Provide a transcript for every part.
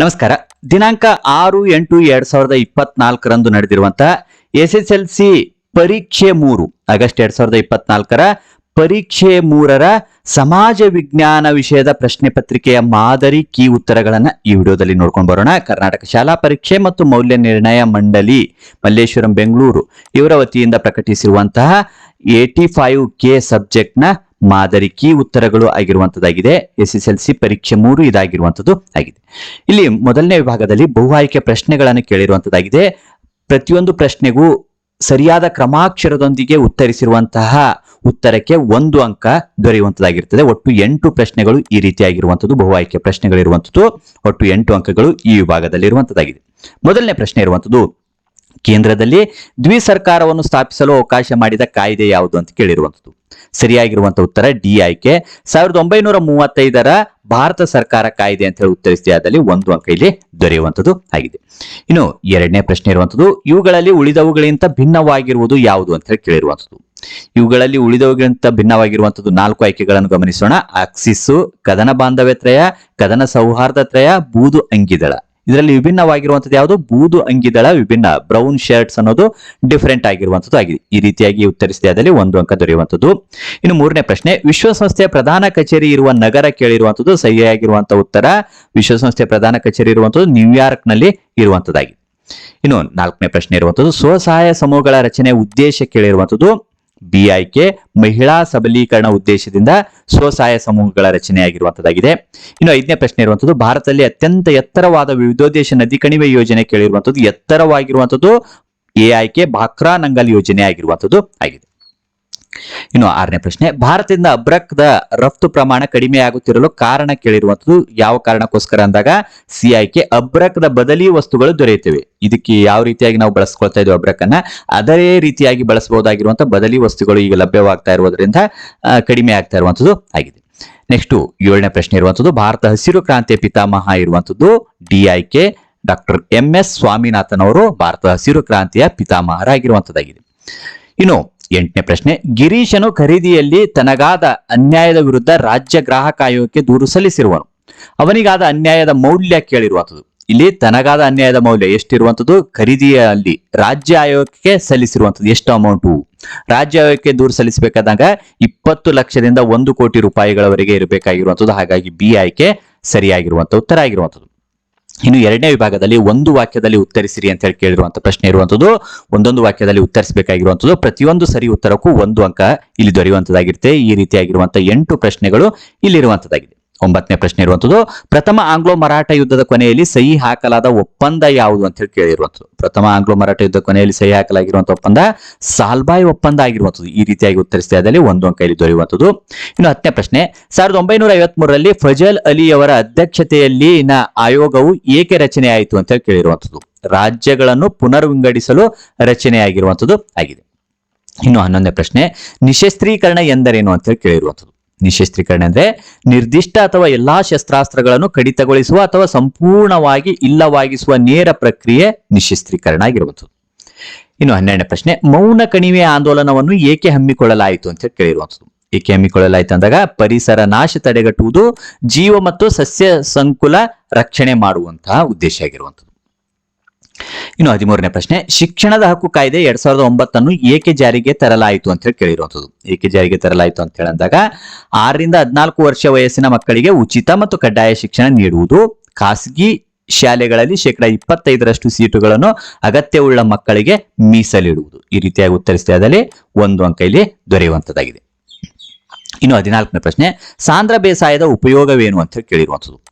ನಮಸ್ಕಾರ. ದಿನಾಂಕ ಆರು ಎಂಟು ಎರಡ್ ಸಾವಿರದ ಇಪ್ಪತ್ನಾಲ್ಕರಂದು ನಡೆದಿರುವಂತಹ ಎಸ್ ಎಸ್ ಎಲ್ ಸಿ ಪರೀಕ್ಷೆ ಮೂರು, ಆಗಸ್ಟ್ ಎರಡ್ ಸಾವಿರದ ಇಪ್ಪತ್ನಾಲ್ಕರ ಪರೀಕ್ಷೆ ಮೂರರ ಸಮಾಜ ವಿಜ್ಞಾನ ವಿಷಯದ ಪ್ರಶ್ನೆ ಪತ್ರಿಕೆಯ ಮಾದರಿ ಕೀ ಉತ್ತರಗಳನ್ನ ಈ ವಿಡಿಯೋದಲ್ಲಿ ನೋಡ್ಕೊಂಡು ಬರೋಣ. ಕರ್ನಾಟಕ ಶಾಲಾ ಪರೀಕ್ಷೆ ಮತ್ತು ಮೌಲ್ಯ ನಿರ್ಣಯ ಮಂಡಳಿ, ಮಲ್ಲೇಶ್ವರಂ, ಬೆಂಗಳೂರು ಇವರ ವತಿಯಿಂದ ಪ್ರಕಟಿಸಿರುವಂತಹ ಏಟಿ ಫೈವ್ ಕೆ ಸಬ್ಜೆಕ್ಟ್ನ ಮಾದರಿ ಕೀ ಉತ್ತರಗಳು ಆಗಿರುವಂತದ್ದಾಗಿದೆ. ಎಸ್ ಎಸ್ ಎಲ್ ಸಿ ಪರೀಕ್ಷೆ ಮೂರು ಇದಾಗಿರುವಂತದ್ದು ಆಗಿದೆ. ಇಲ್ಲಿ ಮೊದಲನೇ ವಿಭಾಗದಲ್ಲಿ ಬಹು ಆಯ್ಕೆ ಪ್ರಶ್ನೆಗಳನ್ನು ಕೇಳಿರುವಂತದ್ದಾಗಿದೆ. ಪ್ರತಿಯೊಂದು ಪ್ರಶ್ನೆಗೂ ಸರಿಯಾದ ಕ್ರಮಾಕ್ಷರದೊಂದಿಗೆ ಉತ್ತರಿಸಿರುವಂತಹ ಉತ್ತರಕ್ಕೆ ಒಂದು ಅಂಕ ದೊರೆಯುವಂತದ್ದಾಗಿರ್ತದೆ ಒಟ್ಟು ಎಂಟು ಪ್ರಶ್ನೆಗಳು ಈ ರೀತಿಯಾಗಿರುವಂತದ್ದು ಬಹು ಆಯ್ಕೆ ಪ್ರಶ್ನೆಗಳಿರುವಂತದ್ದು. ಒಟ್ಟು ಎಂಟು ಅಂಕಗಳು ಈ ವಿಭಾಗದಲ್ಲಿ ಇರುವಂತದ್ದಾಗಿದೆ ಮೊದಲನೇ ಪ್ರಶ್ನೆ ಇರುವಂತದ್ದು, ಕೇಂದ್ರದಲ್ಲಿ ದ್ವಿ ಸರ್ಕಾರವನ್ನು ಸ್ಥಾಪಿಸಲು ಅವಕಾಶ ಮಾಡಿದ ಕಾಯ್ದೆ ಯಾವುದು ಅಂತ ಕೇಳಿರುವಂತದ್ದು. ಸರಿಯಾಗಿರುವಂತಹ ಉತ್ತರ ಡಿ ಆಯ್ಕೆ. ಸಾವಿರದ ಒಂಬೈನೂರ ಮೂವತ್ತೈದರ ಭಾರತ ಸರ್ಕಾರ ಕಾಯ್ದೆ ಅಂತ ಹೇಳಿ ಉತ್ತರಿಸಿದೆ ಅದರಲ್ಲಿ ಒಂದು ಅಂಕ ಇಲ್ಲಿ ದೊರೆಯುವಂತದ್ದು ಆಗಿದೆ. ಇನ್ನು ಎರಡನೇ ಪ್ರಶ್ನೆ ಇರುವಂಥದ್ದು, ಇವುಗಳಲ್ಲಿ ಉಳಿದವುಗಳಿಗಿಂತ ಭಿನ್ನವಾಗಿರುವುದು ಯಾವುದು ಅಂತ ಹೇಳಿ ಕೇಳಿರುವಂಥದ್ದು. ಇವುಗಳಲ್ಲಿ ಉಳಿದವುಗಳಿಂತ ಭಿನ್ನವಾಗಿರುವಂಥದ್ದು ನಾಲ್ಕು ಆಯ್ಕೆಗಳನ್ನು ಗಮನಿಸೋಣ. ಅಕ್ಸಿಸ್ಸು ಕದನ ಬಾಂಧವ್ಯತ್ರಯ ಕದನ ಸೌಹಾರ್ದತ್ರಯ ಬೂದು ಅಂಗಿದಳ. ಇದರಲ್ಲಿ ವಿಭಿನ್ನವಾಗಿರುವಂತದ್ದು ಯಾವುದು? ಬೂದು ಅಂಗಿದಳ ವಿಭಿನ್ನ. ಬ್ರೌನ್ ಶರ್ಟ್ಸ್ ಅನ್ನೋದು ಡಿಫರೆಂಟ್ ಆಗಿರುವಂತದ್ದು ಆಗಿದೆ. ಈ ರೀತಿಯಾಗಿ ಉತ್ತರಿಸಿದೆ. ಅದರಲ್ಲಿ ಒಂದು ಅಂಕ ದೊರೆಯುವಂತದ್ದು ಇನ್ನು ಮೂರನೇ ಪ್ರಶ್ನೆ, ವಿಶ್ವಸಂಸ್ಥೆಯ ಪ್ರಧಾನ ಕಚೇರಿ ಇರುವ ನಗರ ಕೇಳಿರುವಂಥದ್ದು ಸಹಿಯಾಗಿರುವಂಥ ಉತ್ತರ. ವಿಶ್ವಸಂಸ್ಥೆಯ ಪ್ರಧಾನ ಕಚೇರಿ ಇರುವಂತದ್ದು ನ್ಯೂಯಾರ್ಕ್ನಲ್ಲಿ ಇರುವಂತದ್ದಾಗಿದೆ ಇನ್ನು ನಾಲ್ಕನೇ ಪ್ರಶ್ನೆ ಇರುವಂತದ್ದು ಸ್ವಸಹಾಯ ಸಮೂಹಗಳ ರಚನೆ ಉದ್ದೇಶ ಕೇಳಿರುವಂತದ್ದು ಬಿ ಆಯ್ಕೆ ಮಹಿಳಾ ಸಬಲೀಕರಣ ಉದ್ದೇಶದಿಂದ ಸ್ವಸಹಾಯ ಸಮೂಹಗಳ ರಚನೆಯಾಗಿರುವಂತದ್ದಾಗಿದೆ. ಇನ್ನು ಐದನೇ ಪ್ರಶ್ನೆ ಇರುವಂತದ್ದು, ಭಾರತದಲ್ಲಿ ಅತ್ಯಂತ ಎತ್ತರವಾದ ವಿವಿಧೋದ್ದೇಶ ನದಿ ಕಣಿವೆ ಯೋಜನೆ ಕೇಳಿರುವಂತದ್ದು ಎತ್ತರವಾಗಿರುವಂತದ್ದು ಎ ಆಯ್ಕೆ ಭಾಕ್ರಾ ನಂಗಲ್ ಯೋಜನೆ ಆಗಿರುವಂತದ್ದು ಆಗಿದೆ. ಇನ್ನು ಆರನೇ ಪ್ರಶ್ನೆ, ಭಾರತದಿಂದ ಅಬ್ರಕ್ದ ರಫ್ತು ಪ್ರಮಾಣ ಕಡಿಮೆಯಾಗುತ್ತಿರಲು ಕಾರಣ ಕೇಳಿರುವಂತದ್ದು ಯಾವ ಕಾರಣಕ್ಕೋಸ್ಕರ ಅಂದಾಗ ಸಿ ಆಯ್ಕೆ ಅಬ್ರಕ್ದ ಬದಲಿ ವಸ್ತುಗಳು ದೊರೆಯುತ್ತವೆ. ಇದಕ್ಕೆ ಯಾವ ರೀತಿಯಾಗಿ ನಾವು ಬಳಸ್ಕೊಳ್ತಾ ಇದ್ವಿ ಅಬ್ರಕನ್ನ? ಅದೇ ರೀತಿಯಾಗಿ ಬಳಸಬಹುದಾಗಿರುವಂತಹ ಬದಲಿ ವಸ್ತುಗಳು ಈಗ ಲಭ್ಯವಾಗ್ತಾ ಇರುವುದರಿಂದ ಕಡಿಮೆ ಆಗ್ತಾ ಇರುವಂತದ್ದು ಆಗಿದೆ. ನೆಕ್ಸ್ಟ್ ಏಳನೇ ಪ್ರಶ್ನೆ ಇರುವಂತದ್ದು ಭಾರತ ಹಸಿರು ಕ್ರಾಂತಿಯ ಪಿತಾಮಹ ಇರುವಂತದ್ದು ಡಿ ಆಯ್ಕೆ ಡಾಕ್ಟರ್ ಎಂ ಎಸ್ ಸ್ವಾಮಿನಾಥನ್ ಅವರು ಭಾರತ ಹಸಿರು ಕ್ರಾಂತಿಯ ಪಿತಾಮಹರಾಗಿರುವಂತದ್ದಾಗಿದೆ ಇನ್ನು ಎಂಟನೇ ಪ್ರಶ್ನೆ, ಗಿರೀಶನು ಖರೀದಿಯಲ್ಲಿ ತನಗಾದ ಅನ್ಯಾಯದ ವಿರುದ್ಧ ರಾಜ್ಯ ಗ್ರಾಹಕ ಆಯೋಗಕ್ಕೆ ದೂರು ಸಲ್ಲಿಸಿರುವನು. ಅವನಿಗಾದ ಅನ್ಯಾಯದ ಮೌಲ್ಯ ಕೇಳಿರುವಂಥದ್ದು. ಇಲ್ಲಿ ತನಗಾದ ಅನ್ಯಾಯದ ಮೌಲ್ಯ ಎಷ್ಟಿರುವಂಥದ್ದು? ಖರೀದಿಯಲ್ಲಿ ರಾಜ್ಯ ಆಯೋಗಕ್ಕೆ ಸಲ್ಲಿಸಿರುವಂಥದ್ದು ಎಷ್ಟು ಅಮೌಂಟು ರಾಜ್ಯ ಆಯೋಗಕ್ಕೆ ದೂರು ಸಲ್ಲಿಸಬೇಕಾದಾಗ ಇಪ್ಪತ್ತು ಲಕ್ಷದಿಂದ ಒಂದು ಕೋಟಿ ರೂಪಾಯಿಗಳವರೆಗೆ ಇರಬೇಕಾಗಿರುವಂಥದ್ದು. ಹಾಗಾಗಿ ಬಿ ಆಯ್ಕೆ ಸರಿಯಾಗಿರುವಂಥ ಉತ್ತರ ಆಗಿರುವಂತದ್ದು ಇನ್ನು ಎರಡನೇ ವಿಭಾಗದಲ್ಲಿ ಒಂದು ವಾಕ್ಯದಲ್ಲಿ ಉತ್ತರಿಸಿರಿ ಅಂತ ಹೇಳಿ ಕೇಳಿರುವಂತ ಪ್ರಶ್ನೆ ಇರುವಂತದ್ದು, ಒಂದೊಂದು ವಾಕ್ಯದಲ್ಲಿ ಉತ್ತರಿಸಬೇಕಾಗಿರುವಂತದ್ದು, ಪ್ರತಿಯೊಂದು ಸರಿ ಉತ್ತರಕ್ಕೂ ಒಂದು ಅಂಕ ಇಲ್ಲಿ ದೊರೆಯುವಂತದ್ದಾಗಿರುತ್ತೆ. ಈ ರೀತಿಯಾಗಿರುವಂತಹ ಎಂಟು ಪ್ರಶ್ನೆಗಳು ಇಲ್ಲಿರುವಂತದ್ದಾಗಿದೆ. ಒಂಬತ್ತನೇ ಪ್ರಶ್ನೆ ಇರುವಂತದ್ದು, ಪ್ರಥಮ ಆಂಗ್ಲೋ ಮರಾಠ ಯುದ್ಧದ ಕೊನೆಯಲ್ಲಿ ಸಹಿ ಹಾಕಲಾದ ಒಪ್ಪಂದ ಯಾವುದು ಅಂತ ಹೇಳಿ ಕೇಳಿರುವಂತದ್ದು. ಪ್ರಥಮ ಆಂಗ್ಲೋ ಮರಾಠ ಯುದ್ಧ ಕೊನೆಯಲ್ಲಿ ಸಹಿ ಹಾಕಲಾಗಿರುವಂತಹ ಒಪ್ಪಂದ ಸಾಲ್ಬಾಯ್ ಒಪ್ಪಂದ ಆಗಿರುವಂತದ್ದು. ಈ ರೀತಿಯಾಗಿ ಉತ್ತರಿಸಿದೆ. ಅದರಲ್ಲಿ ಒಂದು ಅಂಕ ಇಲ್ಲಿ ದೊರೆಯುವಂತದ್ದು. ಇನ್ನು ಹತ್ತನೇ ಪ್ರಶ್ನೆ, ಸಾವಿರದ ಒಂಬೈನೂರ ಐವತ್ ಮೂರರಲ್ಲಿ ಫಜಲ್ ಅಲಿ ಅವರ ಅಧ್ಯಕ್ಷತೆಯಲ್ಲಿನ ಆಯೋಗವು ಏಕೆ ರಚನೆ ಅಂತ ಹೇಳಿ ಕೇಳಿರುವಂತದ್ದು. ರಾಜ್ಯಗಳನ್ನು ಪುನರ್ವಿಂಗಡಿಸಲು ರಚನೆಯಾಗಿರುವಂತದ್ದು ಆಗಿದೆ. ಇನ್ನು ಹನ್ನೊಂದನೇ ಪ್ರಶ್ನೆ, ನಿಶಸ್ತ್ರೀಕರಣ ಎಂದರೇನು ಅಂತ ಹೇಳಿ ಕೇಳಿರುವಂತದ್ದು. ನಿಶಸ್ತ್ರೀಕರಣ ಅಂದ್ರೆ ನಿರ್ದಿಷ್ಟ ಅಥವಾ ಎಲ್ಲಾ ಶಸ್ತ್ರಾಸ್ತ್ರಗಳನ್ನು ಕಡಿತಗೊಳಿಸುವ ಅಥವಾ ಸಂಪೂರ್ಣವಾಗಿ ಇಲ್ಲವಾಗಿಸುವ ನೇರ ಪ್ರಕ್ರಿಯೆ ನಿಶಸ್ತ್ರೀಕರಣ ಆಗಿರುವಂತದ್ದು ಇನ್ನು ಹನ್ನೆರಡನೇ ಪ್ರಶ್ನೆ, ಮೌನ ಕಣಿವೆ ಆಂದೋಲನವನ್ನು ಏಕೆ ಹಮ್ಮಿಕೊಳ್ಳಲಾಯಿತು ಅಂತ ಹೇಳಿ ಕೇಳಿರುವಂಥದ್ದು. ಏಕೆ ಹಮ್ಮಿಕೊಳ್ಳಲಾಯಿತು ಅಂದಾಗ, ಪರಿಸರ ನಾಶ ತಡೆಗಟ್ಟುವುದು ಜೀವ ಮತ್ತು ಸಸ್ಯ ಸಂಕುಲ ರಕ್ಷಣೆ ಮಾಡುವಂತಹ ಉದ್ದೇಶ ಆಗಿರುವಂತದ್ದು ಇನ್ನು ಹದಿಮೂರನೇ ಪ್ರಶ್ನೆ, ಶಿಕ್ಷಣದ ಹಕ್ಕು ಕಾಯ್ದೆ ಎರಡ್ ಸಾವಿರದ ಒಂಬತ್ತನ್ನು ಏಕೆ ಜಾರಿಗೆ ತರಲಾಯಿತು ಅಂತ ಹೇಳಿ ಕೇಳಿರುವಂತದ್ದು ಏಕೆ ಜಾರಿಗೆ ತರಲಾಯಿತು ಅಂತ ಹೇಳಿದಾಗ, ಆರರಿಂದ ಹದಿನಾಲ್ಕು ವರ್ಷ ವಯಸ್ಸಿನ ಮಕ್ಕಳಿಗೆ ಉಚಿತ ಮತ್ತು ಕಡ್ಡಾಯ ಶಿಕ್ಷಣ ನೀಡುವುದು, ಖಾಸಗಿ ಶಾಲೆಗಳಲ್ಲಿ ಶೇಕಡ ಇಪ್ಪತ್ತೈದರಷ್ಟು ಸೀಟುಗಳನ್ನು ಅಗತ್ಯವುಳ್ಳ ಮಕ್ಕಳಿಗೆ ಮೀಸಲಿಡುವುದು. ಈ ರೀತಿಯಾಗಿ ಉತ್ತರಿಸಿದ ಆದಲ್ಲಿ ಒಂದು ಅಂಕ ಇಲ್ಲಿ ದೊರೆಯುವಂತದ್ದಾಗಿದೆ ಇನ್ನು ಹದಿನಾಲ್ಕನೇ ಪ್ರಶ್ನೆ ಸಾಂದ್ರ ಬೇಸಾಯದ ಉಪಯೋಗವೇನು ಅಂತ ಕೇಳಿರುವಂಥದ್ದು.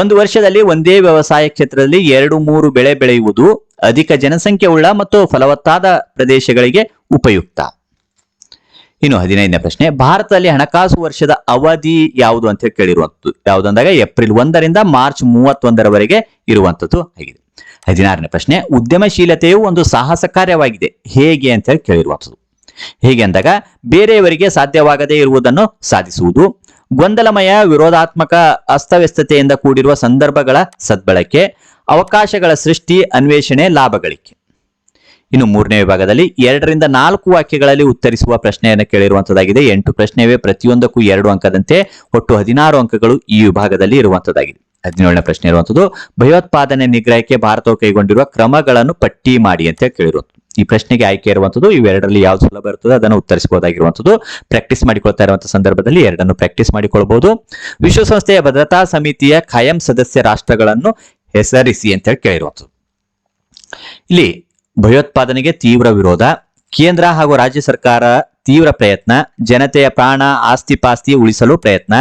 ಒಂದು ವರ್ಷದಲ್ಲಿ ಒಂದೇ ವ್ಯವಸಾಯ ಕ್ಷೇತ್ರದಲ್ಲಿ ಎರಡು ಮೂರು ಬೆಳೆ ಬೆಳೆಯುವುದು ಅಧಿಕ ಜನಸಂಖ್ಯೆ ಉಳ್ಳ ಮತ್ತು ಫಲವತ್ತಾದ ಪ್ರದೇಶಗಳಿಗೆ ಉಪಯುಕ್ತ. ಇನ್ನು ಹದಿನೈದನೇ ಪ್ರಶ್ನೆ, ಭಾರತದಲ್ಲಿ ಹಣಕಾಸು ವರ್ಷದ ಅವಧಿ ಯಾವುದು ಅಂತ ಕೇಳಿರುವಂಥದ್ದು. ಯಾವುದಂದಾಗ ಏಪ್ರಿಲ್ ಒಂದರಿಂದ ಮಾರ್ಚ್ ಮೂವತ್ತೊಂದರವರೆಗೆ ಇರುವಂಥದ್ದು ಆಗಿದೆ. ಹದಿನಾರನೇ ಪ್ರಶ್ನೆ, ಉದ್ಯಮಶೀಲತೆಯು ಒಂದು ಸಾಹಸ ಕಾರ್ಯವಾಗಿದೆ. ಹೇಗೆ ಅಂತ ಕೇಳಿರುವಂಥದ್ದು. ಹೇಗೆ ಅಂದಾಗ ಬೇರೆಯವರಿಗೆ ಸಾಧ್ಯವಾಗದೇ ಇರುವುದನ್ನು ಸಾಧಿಸುವುದು. ಗೊಂದಲಮಯ, ವಿರೋಧಾತ್ಮಕ, ಅಸ್ತವ್ಯಸ್ತತೆಯಿಂದ ಕೂಡಿರುವ ಸಂದರ್ಭಗಳ ಸದ್ಬಳಕೆ, ಅವಕಾಶಗಳ ಸೃಷ್ಟಿ, ಅನ್ವೇಷಣೆ ಲಾಭಗಳಿಕೆ ಇನ್ನು ಮೂರನೇ ವಿಭಾಗದಲ್ಲಿ ಎರಡರಿಂದ ನಾಲ್ಕು ವಾಕ್ಯಗಳಲ್ಲಿ ಉತ್ತರಿಸುವ ಪ್ರಶ್ನೆಯನ್ನು ಕೇಳಿರುವಂತದ್ದಾಗಿದೆ. ಎಂಟು ಪ್ರಶ್ನೆವೇ ಪ್ರತಿಯೊಂದಕ್ಕೂ ಎರಡು ಅಂಕದಂತೆ ಒಟ್ಟು ಹದಿನಾರು ಅಂಕಗಳು ಈ ವಿಭಾಗದಲ್ಲಿ ಇರುವಂತದ್ದಾಗಿದೆ. ಹದಿನೇಳನೇ ಪ್ರಶ್ನೆ ಇರುವಂತದ್ದು, ಭಯೋತ್ಪಾದನೆ ನಿಗ್ರಹಕ್ಕೆ ಭಾರತವು ಕೈಗೊಂಡಿರುವ ಕ್ರಮಗಳನ್ನು ಪಟ್ಟಿ ಮಾಡಿ ಅಂತ ಕೇಳಿರುವಂತದ್ದು. ಈ ಪ್ರಶ್ನೆಗೆ ಆಯ್ಕೆ ಇರುವಂತದ್ದು ಇವೆರಡರಲ್ಲಿ ಯಾವ್ದು ಸುಲಭ ಇರ್ತದೆ ಅದನ್ನು ಉತ್ತರಿಸಬಹುದಾಗಿರುವಂತದ್ದು. ಪ್ರಾಕ್ಟೀಸ್ ಮಾಡಿಕೊಳ್ತಾ ಇರುವಂತಹ ಸಂದರ್ಭದಲ್ಲಿ ಎರಡನ್ನು ಪ್ರಾಕ್ಟೀಸ್ ಮಾಡಿಕೊಳ್ಬಹುದು. ವಿಶ್ವಸಂಸ್ಥೆಯ ಭದ್ರತಾ ಸಮಿತಿಯ ಖಾಯಂ ಸದಸ್ಯ ರಾಷ್ಟ್ರಗಳನ್ನು ಹೆಸರಿಸಿ ಅಂತ ಹೇಳಿ ಕೇಳಿರುವಂತದ್ದು. ಇಲ್ಲಿ ಭಯೋತ್ಪಾದನೆಗೆ ತೀವ್ರ ವಿರೋಧ, ಕೇಂದ್ರ ಹಾಗೂ ರಾಜ್ಯ ಸರ್ಕಾರ ತೀವ್ರ ಪ್ರಯತ್ನ, ಜನತೆಯ ಪ್ರಾಣ ಆಸ್ತಿ ಪಾಸ್ತಿ ಉಳಿಸಲು ಪ್ರಯತ್ನ,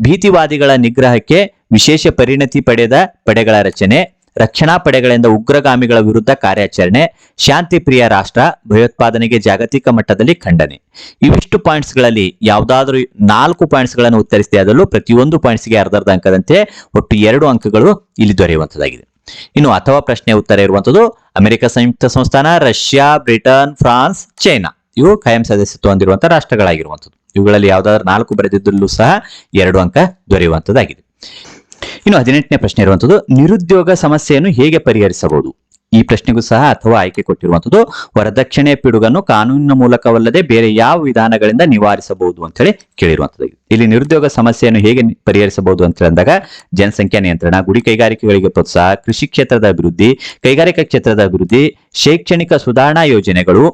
ಭೀತಿವಾದಿಗಳ ನಿಗ್ರಹಕ್ಕೆ ವಿಶೇಷ ಪರಿಣತಿ ಪಡೆದ ಪಡೆಗಳ ರಚನೆ ರಕ್ಷಣಾ ಪಡೆಗಳಿಂದ ಉಗ್ರಗಾಮಿಗಳ ವಿರುದ್ಧ ಕಾರ್ಯಾಚರಣೆ ಶಾಂತಿ ಪ್ರಿಯ ರಾಷ್ಟ್ರ, ಭಯೋತ್ಪಾದನೆಗೆ ಜಾಗತಿಕ ಮಟ್ಟದಲ್ಲಿ ಖಂಡನೆ. ಇವಿಷ್ಟು ಪಾಯಿಂಟ್ಸ್ಗಳಲ್ಲಿ ಯಾವ್ದಾದ್ರು ನಾಲ್ಕು ಪಾಯಿಂಟ್ಸ್ಗಳನ್ನು ಉತ್ತರಿಸಿದೆ ಅದರಲ್ಲೂ ಪ್ರತಿಯೊಂದು ಪಾಯಿಂಟ್ಸ್ಗೆ ಅರ್ಧರ್ಧ ಅರ್ಧ ಅಂಕದಂತೆ ಒಟ್ಟು ಎರಡು ಅಂಕಗಳು ಇಲ್ಲಿ ದೊರೆಯುವಂತದ್ದಾಗಿದೆ ಇನ್ನು ಅಥವಾ ಪ್ರಶ್ನೆ ಉತ್ತರ ಇರುವಂತದ್ದು, ಅಮೆರಿಕ ಸಂಯುಕ್ತ ಸಂಸ್ಥಾನ, ರಷ್ಯಾ, ಬ್ರಿಟನ್, ಫ್ರಾನ್ಸ್, ಚೈನಾ ಇವು ಕಾಯಂ ಸದಸ್ಯತ್ವ ಹೊಂದಿರುವಂತಹ ರಾಷ್ಟ್ರಗಳಾಗಿರುವಂತದ್ದು. ಇವುಗಳಲ್ಲಿ ಯಾವುದಾದ್ರೂ ನಾಲ್ಕು ಬರೆದಿದ್ದಲ್ಲೂ ಸಹ ಎರಡು ಅಂಕ ದೊರೆಯುವಂತದ್ದಾಗಿದೆ ಇನ್ನು ಹದಿನೆಂಟನೇ ಪ್ರಶ್ನೆ ಇರುವಂತದ್ದು, ನಿರುದ್ಯೋಗ ಸಮಸ್ಯೆಯನ್ನು ಹೇಗೆ ಪರಿಹರಿಸಬಹುದು? ಈ ಪ್ರಶ್ನೆಗೂ ಸಹ ಅಥವಾ ಆಯ್ಕೆ ಕೊಟ್ಟಿರುವಂತದ್ದು, ವರದಕ್ಷಿಣೆ ಪಿಡುಗನ್ನು ಕಾನೂನಿನ ಮೂಲಕವಲ್ಲದೆ ಬೇರೆ ಯಾವ ವಿಧಾನಗಳಿಂದ ನಿವಾರಿಸಬಹುದು ಅಂತ ಹೇಳಿ ಕೇಳಿರುವಂತದ್ದು. ಇಲ್ಲಿ ನಿರುದ್ಯೋಗ ಸಮಸ್ಯೆಯನ್ನು ಹೇಗೆ ಪರಿಹರಿಸಬಹುದು ಅಂತ ಅಂದಾಗ, ಜನಸಂಖ್ಯಾ ನಿಯಂತ್ರಣ, ಗುಡಿ ಕೈಗಾರಿಕೆಗಳಿಗೆ ಪ್ರೋತ್ಸಾಹ, ಕೃಷಿ ಕ್ಷೇತ್ರದ ಅಭಿವೃದ್ಧಿ, ಕೈಗಾರಿಕಾ ಕ್ಷೇತ್ರದ ಅಭಿವೃದ್ಧಿ, ಶೈಕ್ಷಣಿಕ ಸುಧಾರಣಾ ಯೋಜನೆಗಳು,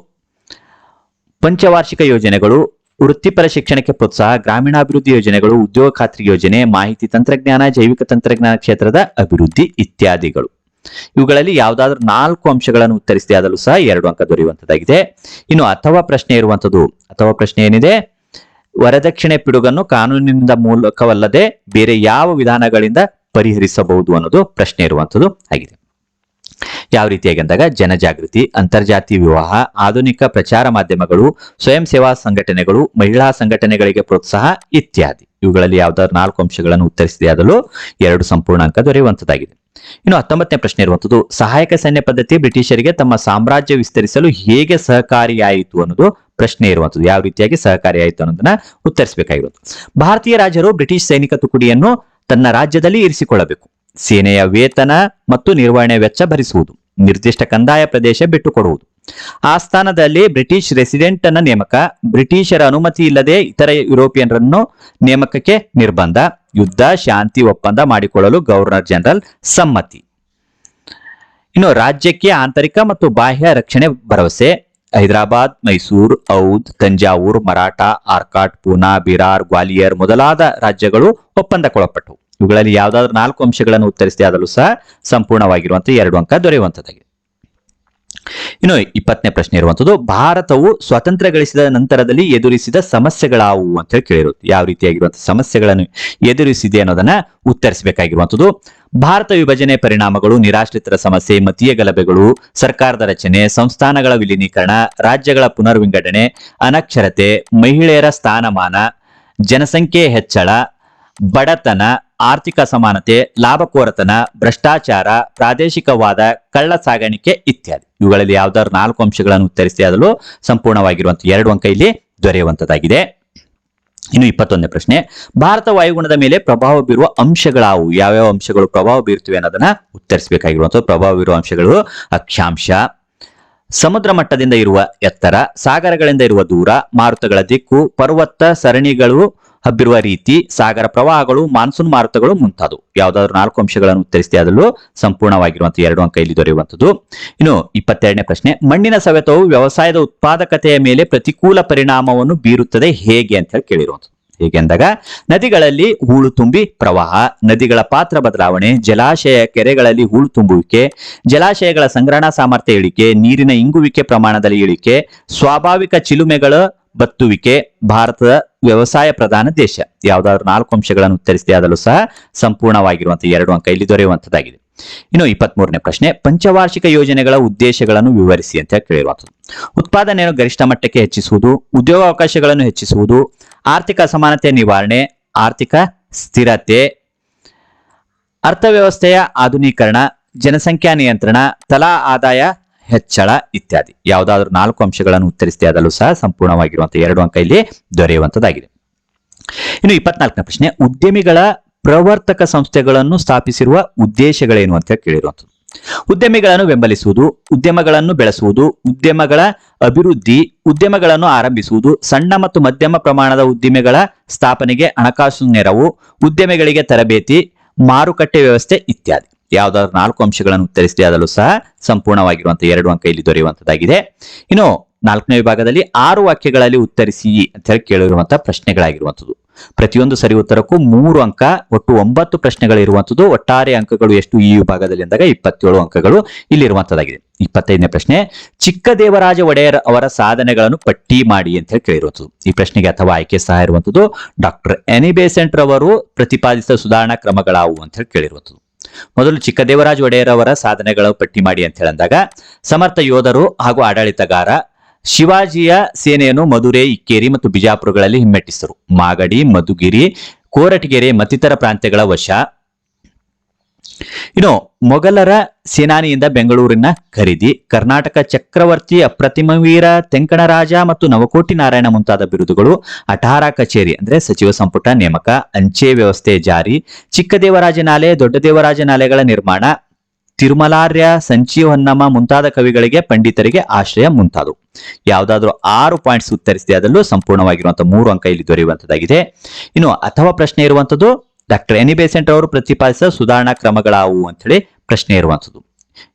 ಪಂಚವಾರ್ಷಿಕ ಯೋಜನೆಗಳು ವೃತ್ತಿಪರ ಶಿಕ್ಷಣಕ್ಕೆ ಪ್ರೋತ್ಸಾಹ, ಗ್ರಾಮೀಣಾಭಿವೃದ್ಧಿ ಯೋಜನೆಗಳು, ಉದ್ಯೋಗ ಖಾತ್ರಿ ಯೋಜನೆ, ಮಾಹಿತಿ ತಂತ್ರಜ್ಞಾನ, ಜೈವಿಕ ತಂತ್ರಜ್ಞಾನ ಕ್ಷೇತ್ರದ ಅಭಿವೃದ್ಧಿ ಇತ್ಯಾದಿಗಳು. ಇವುಗಳಲ್ಲಿ ಯಾವುದಾದ್ರೂ ನಾಲ್ಕು ಅಂಶಗಳನ್ನು ಉತ್ತರಿಸಿದೆ ಆದರೂ ಸಹ ಎರಡು ಅಂಕ ದೊರೆಯುವಂತದ್ದಾಗಿದೆ ಇನ್ನು ಅಥವಾ ಪ್ರಶ್ನೆ ಇರುವಂತದ್ದು ಅಥವಾ ಪ್ರಶ್ನೆ ಏನಿದೆ? ವರದಕ್ಷಿಣೆ ಪಿಡುಗನ್ನು ಕಾನೂನಿನಿಂದ ಮೂಲಕವಲ್ಲದೆ ಬೇರೆ ಯಾವ ವಿಧಾನಗಳಿಂದ ಪರಿಹರಿಸಬಹುದು ಅನ್ನೋದು ಪ್ರಶ್ನೆ ಇರುವಂತದ್ದು ಆಗಿದೆ. ಯಾವ ರೀತಿಯಾಗಿ ಅಂದಾಗ ಜನಜಾಗೃತಿ ಅಂತರ್ಜಾತಿ ವಿವಾಹ, ಆಧುನಿಕ ಪ್ರಚಾರ ಮಾಧ್ಯಮಗಳು, ಸ್ವಯಂ ಸೇವಾ ಸಂಘಟನೆಗಳು, ಮಹಿಳಾ ಸಂಘಟನೆಗಳಿಗೆ ಪ್ರೋತ್ಸಾಹ ಇತ್ಯಾದಿ. ಇವುಗಳಲ್ಲಿ ಯಾವ್ದಾದ್ರು ನಾಲ್ಕು ಅಂಶಗಳನ್ನು ಉತ್ತರಿಸಿದೆ ಆದಲು ಎರಡು ಸಂಪೂರ್ಣ ಅಂಕ ದೊರೆಯುವಂತದ್ದಾಗಿದೆ ಇನ್ನು ಹತ್ತೊಂಬತ್ತನೇ ಪ್ರಶ್ನೆ ಇರುವಂತದ್ದು ಸಹಾಯಕ ಸೈನ್ಯ ಪದ್ಧತಿ ಬ್ರಿಟಿಷರಿಗೆ ತಮ್ಮ ಸಾಮ್ರಾಜ್ಯ ವಿಸ್ತರಿಸಲು ಹೇಗೆ ಸಹಕಾರಿಯಾಯಿತು ಅನ್ನೋದು ಪ್ರಶ್ನೆ ಇರುವಂತದ್ದು ಯಾವ ರೀತಿಯಾಗಿ ಸಹಕಾರಿಯಾಯಿತು ಅನ್ನೋದನ್ನ ಉತ್ತರಿಸಬೇಕಾಗಿರೋದು ಭಾರತೀಯ ರಾಜರು ಬ್ರಿಟಿಷ್ ಸೈನಿಕ ತುಕುಡಿಯನ್ನು ತನ್ನ ರಾಜ್ಯದಲ್ಲಿ ಇರಿಸಿಕೊಳ್ಳಬೇಕು. ಸೇನೆಯ ವೇತನ ಮತ್ತು ನಿರ್ವಹಣೆ ವೆಚ್ಚ ಭರಿಸುವುದು. ನಿರ್ದಿಷ್ಟ ಕಂದಾಯ ಪ್ರದೇಶ ಬಿಟ್ಟುಕೊಡುವುದು. ಸ್ಥಾನದಲ್ಲಿ ಬ್ರಿಟಿಷ್ ರೆಸಿಡೆಂಟ್ ಅನ್ನ ನೇಮಕ, ಬ್ರಿಟಿಷರ ಅನುಮತಿ ಇಲ್ಲದೆ ಇತರ ಯುರೋಪಿಯನ್ರನ್ನು ನೇಮಕಕ್ಕೆ ನಿರ್ಬಂಧ, ಯುದ್ಧ, ಶಾಂತಿ ಒಪ್ಪಂದ ಮಾಡಿಕೊಳ್ಳಲು ಗವರ್ನರ್ ಜನರಲ್ ಸಮ್ಮತಿ. ಇನ್ನು ರಾಜ್ಯಕ್ಕೆ ಆಂತರಿಕ ಮತ್ತು ಬಾಹ್ಯ ರಕ್ಷಣೆ ಭರವಸೆ, ಹೈದರಾಬಾದ್, ಮೈಸೂರು ಔದ್ ತಂಜಾವೂರ್, ಮರಾಠ, ಆರ್ಕಾಟ್, ಪೂನಾ, ಬಿರಾರ್, ಗ್ವಾಲಿಯರ್ ಮೊದಲಾದ ರಾಜ್ಯಗಳು ಒಪ್ಪಂದಕ್ಕೊಳಪಟ್ಟವು ಇವುಗಳಲ್ಲಿ ಯಾವುದಾದ್ರೂ ನಾಲ್ಕು ಅಂಶಗಳನ್ನು ಉತ್ತರಿಸಿದೆ ಆದಲ್ಲೂ ಸಹ ಸಂಪೂರ್ಣವಾಗಿರುವಂತಹ ಎರಡು ಅಂಕ ದೊರೆಯುವಂತದ್ದಾಗಿದೆ ಇನ್ನು ಇಪ್ಪತ್ತನೇ ಪ್ರಶ್ನೆ ಇರುವಂತದ್ದು ಭಾರತವು ಸ್ವಾತಂತ್ರ್ಯ ಗಳಿಸಿದ ನಂತರದಲ್ಲಿ ಎದುರಿಸಿದ ಸಮಸ್ಯೆಗಳಾವುವು ಅಂತ ಹೇಳಿ ಕೇಳಿರುತ್ತೆ ಯಾವ ರೀತಿಯಾಗಿರುವಂತಹ ಸಮಸ್ಯೆಗಳನ್ನು ಎದುರಿಸಿದೆ ಅನ್ನೋದನ್ನ ಉತ್ತರಿಸಬೇಕಾಗಿರುವಂತದ್ದು ಭಾರತ ವಿಭಜನೆ ಪರಿಣಾಮಗಳು, ನಿರಾಶ್ರಿತರ ಸಮಸ್ಯೆ, ಮತೀಯ ಗಲಭೆಗಳು, ಸರ್ಕಾರದ ರಚನೆ, ಸಂಸ್ಥಾನಗಳ ವಿಲೀನೀಕರಣ, ರಾಜ್ಯಗಳ ಪುನರ್ವಿಂಗಡಣೆ, ಅನಕ್ಷರತೆ, ಮಹಿಳೆಯರ ಸ್ಥಾನಮಾನ, ಜನಸಂಖ್ಯೆ ಹೆಚ್ಚಳ, ಬಡತನ ಆರ್ಥಿಕ ಸಮಾನತೆ ಲಾಭಕೋರತನ ಭ್ರಷ್ಟಾಚಾರ, ಪ್ರಾದೇಶಿಕವಾದ ಕಳ್ಳ ಸಾಗಾಣಿಕೆ ಇತ್ಯಾದಿ. ಇವುಗಳಲ್ಲಿ ಯಾವ್ದಾದ್ರು ನಾಲ್ಕು ಅಂಶಗಳನ್ನು ಉತ್ತರಿಸಿ ಅದಲು ಸಂಪೂರ್ಣವಾಗಿರುವಂತಹ ಎರಡು ಅಂಕ ಇಲ್ಲಿ ದೊರೆಯುವಂತದ್ದಾಗಿದೆ. ಇನ್ನು ಇಪ್ಪತ್ತೊಂದನೇ ಪ್ರಶ್ನೆ, ಭಾರತ ವಾಯುಗುಣದ ಮೇಲೆ ಪ್ರಭಾವ ಬೀರುವ ಅಂಶಗಳಾವು? ಯಾವ್ಯಾವ ಅಂಶಗಳು ಪ್ರಭಾವ ಬೀರುತ್ತವೆ ಅನ್ನೋದನ್ನ ಉತ್ತರಿಸಬೇಕಾಗಿರುವಂತಹ ಪ್ರಭಾವ ಬೀರುವ ಅಂಶಗಳು ಅಕ್ಷಾಂಶ, ಸಮುದ್ರ ಮಟ್ಟದಿಂದ ಇರುವ ಎತ್ತರ, ಸಾಗರಗಳಿಂದ ಇರುವ ದೂರ, ಮಾರುತಗಳ ದಿಕ್ಕು, ಪರ್ವತ ಸರಣಿಗಳು ಹಬ್ಬಿರುವ ರೀತಿ ಸಾಗರ ಪ್ರವಾಹಗಳು, ಮಾನ್ಸೂನ್ ಮಾರುತಗಳು ಮುಂತಾದವು. ಯಾವ್ದಾದ್ರು ನಾಲ್ಕು ಅಂಶಗಳನ್ನು ಉತ್ತರಿಸಿದೆ ಅದರಲ್ಲೂ ಸಂಪೂರ್ಣವಾಗಿರುವಂತಹ ಎರಡು ಅಂಕ ಇಲ್ಲಿ ದೊರೆಯುವಂಥದ್ದು. ಇನ್ನು ಇಪ್ಪತ್ತೆರಡನೇ ಪ್ರಶ್ನೆ, ಮಣ್ಣಿನ ಸವೆತವು ವ್ಯವಸಾಯದ ಉತ್ಪಾದಕತೆಯ ಮೇಲೆ ಪ್ರತಿಕೂಲ ಪರಿಣಾಮವನ್ನು ಬೀರುತ್ತದೆ ಹೇಗೆ ಅಂತ ಹೇಳಿ ಕೇಳಿರುವಂಥದ್ದು. ಹೇಗೆ ಅಂದಾಗ, ನದಿಗಳಲ್ಲಿ ಹೂಳು ತುಂಬಿ ಪ್ರವಾಹ, ನದಿಗಳ ಪಾತ್ರ ಬದಲಾವಣೆ, ಜಲಾಶಯ ಕೆರೆಗಳಲ್ಲಿ ಹೂಳು ತುಂಬುವಿಕೆ, ಜಲಾಶಯಗಳ ಸಂಗ್ರಹಣಾ ಸಾಮರ್ಥ್ಯ ಇಳಿಕೆ, ನೀರಿನ ಇಂಗುವಿಕೆ ಪ್ರಮಾಣದಲ್ಲಿ ಇಳಿಕೆ, ಸ್ವಾಭಾವಿಕ ಚಿಲುಮೆಗಳ ಬತ್ತುವಿಕೆ, ಭಾರತದ ವ್ಯವಸಾಯ ಪ್ರಧಾನ ದೇಶ. ಯಾವ್ದಾದ್ರು ನಾಲ್ಕು ಅಂಶಗಳನ್ನು ಉತ್ತರಿಸಿದೆ ಆದಲ್ಲೂ ಸಹ ಸಂಪೂರ್ಣವಾಗಿರುವಂತಹ ಎರಡು ಅಂಕ ಇಲ್ಲಿ ದೊರೆಯುವಂತದ್ದಾಗಿದೆ ಇನ್ನು ಇಪ್ಪತ್ತ್ ಮೂರನೇ ಪ್ರಶ್ನೆ, ಪಂಚವಾರ್ಷಿಕ ಯೋಜನೆಗಳ ಉದ್ದೇಶಗಳನ್ನು ವಿವರಿಸಿ ಅಂತ ಕೇಳಿರುವಂಥದ್ದು. ಉತ್ಪಾದನೆಯನ್ನು ಗರಿಷ್ಠ ಮಟ್ಟಕ್ಕೆ ಹೆಚ್ಚಿಸುವುದು, ಉದ್ಯೋಗಾವಕಾಶಗಳನ್ನು ಹೆಚ್ಚಿಸುವುದು, ಆರ್ಥಿಕ ಅಸಮಾನತೆ ನಿವಾರಣೆ, ಆರ್ಥಿಕ ಸ್ಥಿರತೆ, ಅರ್ಥವ್ಯವಸ್ಥೆಯ ಆಧುನೀಕರಣ, ಜನಸಂಖ್ಯಾ ನಿಯಂತ್ರಣ, ತಲಾ ಆದಾಯ ಹೆಚ್ಚಳ ಇತ್ಯಾದಿ. ಯಾವುದಾದ್ರೂ ನಾಲ್ಕು ಅಂಶಗಳನ್ನು ಉತ್ತರಿಸದೆ ಆದಲ್ಲೂ ಸಹ ಸಂಪೂರ್ಣವಾಗಿರುವಂತಹ ಎರಡು ಅಂಕ ಇಲ್ಲಿ ದೊರೆಯುವಂತದ್ದಾಗಿದೆ ಇನ್ನು ಇಪ್ಪತ್ನಾಲ್ಕನೇ ಪ್ರಶ್ನೆ, ಉದ್ಯಮಿಗಳ ಪ್ರವರ್ತಕ ಸಂಸ್ಥೆಗಳನ್ನು ಸ್ಥಾಪಿಸಿರುವ ಉದ್ದೇಶಗಳೇನು ಅಂತ ಕೇಳಿರುವಂಥದ್ದು. ಉದ್ಯಮಿಗಳನ್ನು ಬೆಂಬಲಿಸುವುದು, ಉದ್ಯಮಗಳನ್ನು ಬೆಳೆಸುವುದು, ಉದ್ಯಮಗಳ ಅಭಿವೃದ್ಧಿ, ಉದ್ಯಮಗಳನ್ನು ಆರಂಭಿಸುವುದು, ಸಣ್ಣ ಮತ್ತು ಮಧ್ಯಮ ಪ್ರಮಾಣದ ಉದ್ಯಮಿಗಳ ಸ್ಥಾಪನೆಗೆ ಹಣಕಾಸು ನೆರವು, ಉದ್ಯಮಿಗಳಿಗೆ ತರಬೇತಿ, ಮಾರುಕಟ್ಟೆ ವ್ಯವಸ್ಥೆ ಇತ್ಯಾದಿ. ಯಾವ್ದಾದ್ರು ನಾಲ್ಕು ಅಂಶಗಳನ್ನು ಉತ್ತರಿಸಿದೆ ಅದರಲ್ಲೂ ಸಹ ಸಂಪೂರ್ಣವಾಗಿರುವಂತಹ ಎರಡು ಅಂಕ ಇಲ್ಲಿ ದೊರೆಯುವಂತದ್ದಾಗಿದೆ. ಇನ್ನು ನಾಲ್ಕನೇ ವಿಭಾಗದಲ್ಲಿ ಆರು ವಾಕ್ಯಗಳಲ್ಲಿ ಉತ್ತರಿಸಿ ಅಂತ ಹೇಳಿ ಕೇಳಿರುವಂತಹ ಪ್ರಶ್ನೆಗಳಾಗಿರುವಂತದ್ದು ಪ್ರತಿಯೊಂದು ಸರಿ ಉತ್ತರಕ್ಕೂ ಮೂರು ಅಂಕ, ಒಟ್ಟು ಒಂಬತ್ತು ಪ್ರಶ್ನೆಗಳಿರುವಂಥದ್ದು. ಒಟ್ಟಾರೆ ಅಂಕಗಳು ಎಷ್ಟು ಈ ವಿಭಾಗದಲ್ಲಿ ಅಂದಾಗ ಇಪ್ಪತ್ತೇಳು ಅಂಕಗಳು ಇಲ್ಲಿರುವಂತದ್ದಾಗಿದೆ ಇಪ್ಪತ್ತೈದನೇ ಪ್ರಶ್ನೆ, ಚಿಕ್ಕದೇವರಾಜ ಒಡೆಯರ್ ಅವರ ಸಾಧನೆಗಳನ್ನು ಪಟ್ಟಿ ಮಾಡಿ ಅಂತ ಹೇಳಿ ಕೇಳಿರುವಂತದ್ದು ಈ ಪ್ರಶ್ನೆಗೆ ಅಥವಾ ಆಯ್ಕೆ ಸಹ ಇರುವಂಥದ್ದು. ಡಾಕ್ಟರ್ ಎನಿ ಬೇಸೆಂಟ್ ರವರು ಪ್ರತಿಪಾದಿಸಿದ ಸುಧಾರಣಾ ಕ್ರಮಗಳಾವು ಅಂತ ಹೇಳಿ ಕೇಳಿರುವಂತದ್ದು ಮೊದಲು ಚಿಕ್ಕದೇವರಾಜ ಒಡೆಯರ್ ಅವರ ಸಾಧನೆಗಳ ಪಟ್ಟಿ ಮಾಡಿ ಅಂತ ಹೇಳಿದಾಗ, ಸಮರ್ಥ ಯೋಧರು ಹಾಗೂ ಆಡಳಿತಗಾರ ಶಿವಾಜಿಯ ಸೇನೆಯನ್ನು ಮಧುರೆ, ಇಕ್ಕೇರಿ ಮತ್ತು ಬಿಜಾಪುರಗಳಲ್ಲಿ ಹಿಮ್ಮೆಟ್ಟಿಸಿದರು. ಮಾಗಡಿ, ಮಧುಗಿರಿ, ಕೋರಟಗೆರೆ ಮತ್ತಿತರ ಪ್ರಾಂತ್ಯಗಳ ವಶ. ಇನ್ನು ಮೊಘಲರ ಸೇನಾನಿಯಿಂದ ಬೆಂಗಳೂರಿನ ಖರೀದಿ, ಕರ್ನಾಟಕ ಚಕ್ರವರ್ತಿ ಅಪ್ರತಿಮ ವೀರ ತೆಂಕಣರಾಜ ಮತ್ತು ನವಕೋಟಿ ನಾರಾಯಣ ಮುಂತಾದ ಬಿರುದುಗಳು ಅಠಾರ ಕಚೇರಿ, ಅಂದ್ರೆ ಸಚಿವ ಸಂಪುಟ ನೇಮಕ, ಅಂಚೆ ವ್ಯವಸ್ಥೆ ಜಾರಿ ಚಿಕ್ಕದೇವರಾಜ ನಾಲೆ ದೊಡ್ಡದೇವರಾಜ ನಾಲೆಗಳ ನಿರ್ಮಾಣ, ತಿರುಮಲಾರ್ಯ, ಸಂಚಿ ಹೊನ್ನಮ್ಮ ಮುಂತಾದ ಕವಿಗಳಿಗೆ ಪಂಡಿತರಿಗೆ ಆಶ್ರಯ ಮುಂತಾದವು. ಯಾವ್ದಾದ್ರು ಆರು ಪಾಯಿಂಟ್ಸ್ ಉತ್ತರಿಸಿದೆ ಅದರಲ್ಲೂ ಸಂಪೂರ್ಣವಾಗಿರುವಂತಹ ಮೂರು ಅಂಕ ಇಲ್ಲಿ ದೊರೆಯುವಂತದ್ದಾಗಿದೆ ಇನ್ನು ಅಥವಾ ಪ್ರಶ್ನೆ ಇರುವಂತದ್ದು ಡಾಕ್ಟರ್ ಎನಿ. ಬೇಸೆಂಟ್ ಅವರು ಪ್ರತಿಪಾದಿಸಿದ ಸುಧಾರಣಾ ಕ್ರಮಗಳಾವು ಅಂತ ಹೇಳಿ ಪ್ರಶ್ನೆ ಇರುವಂತದ್ದು.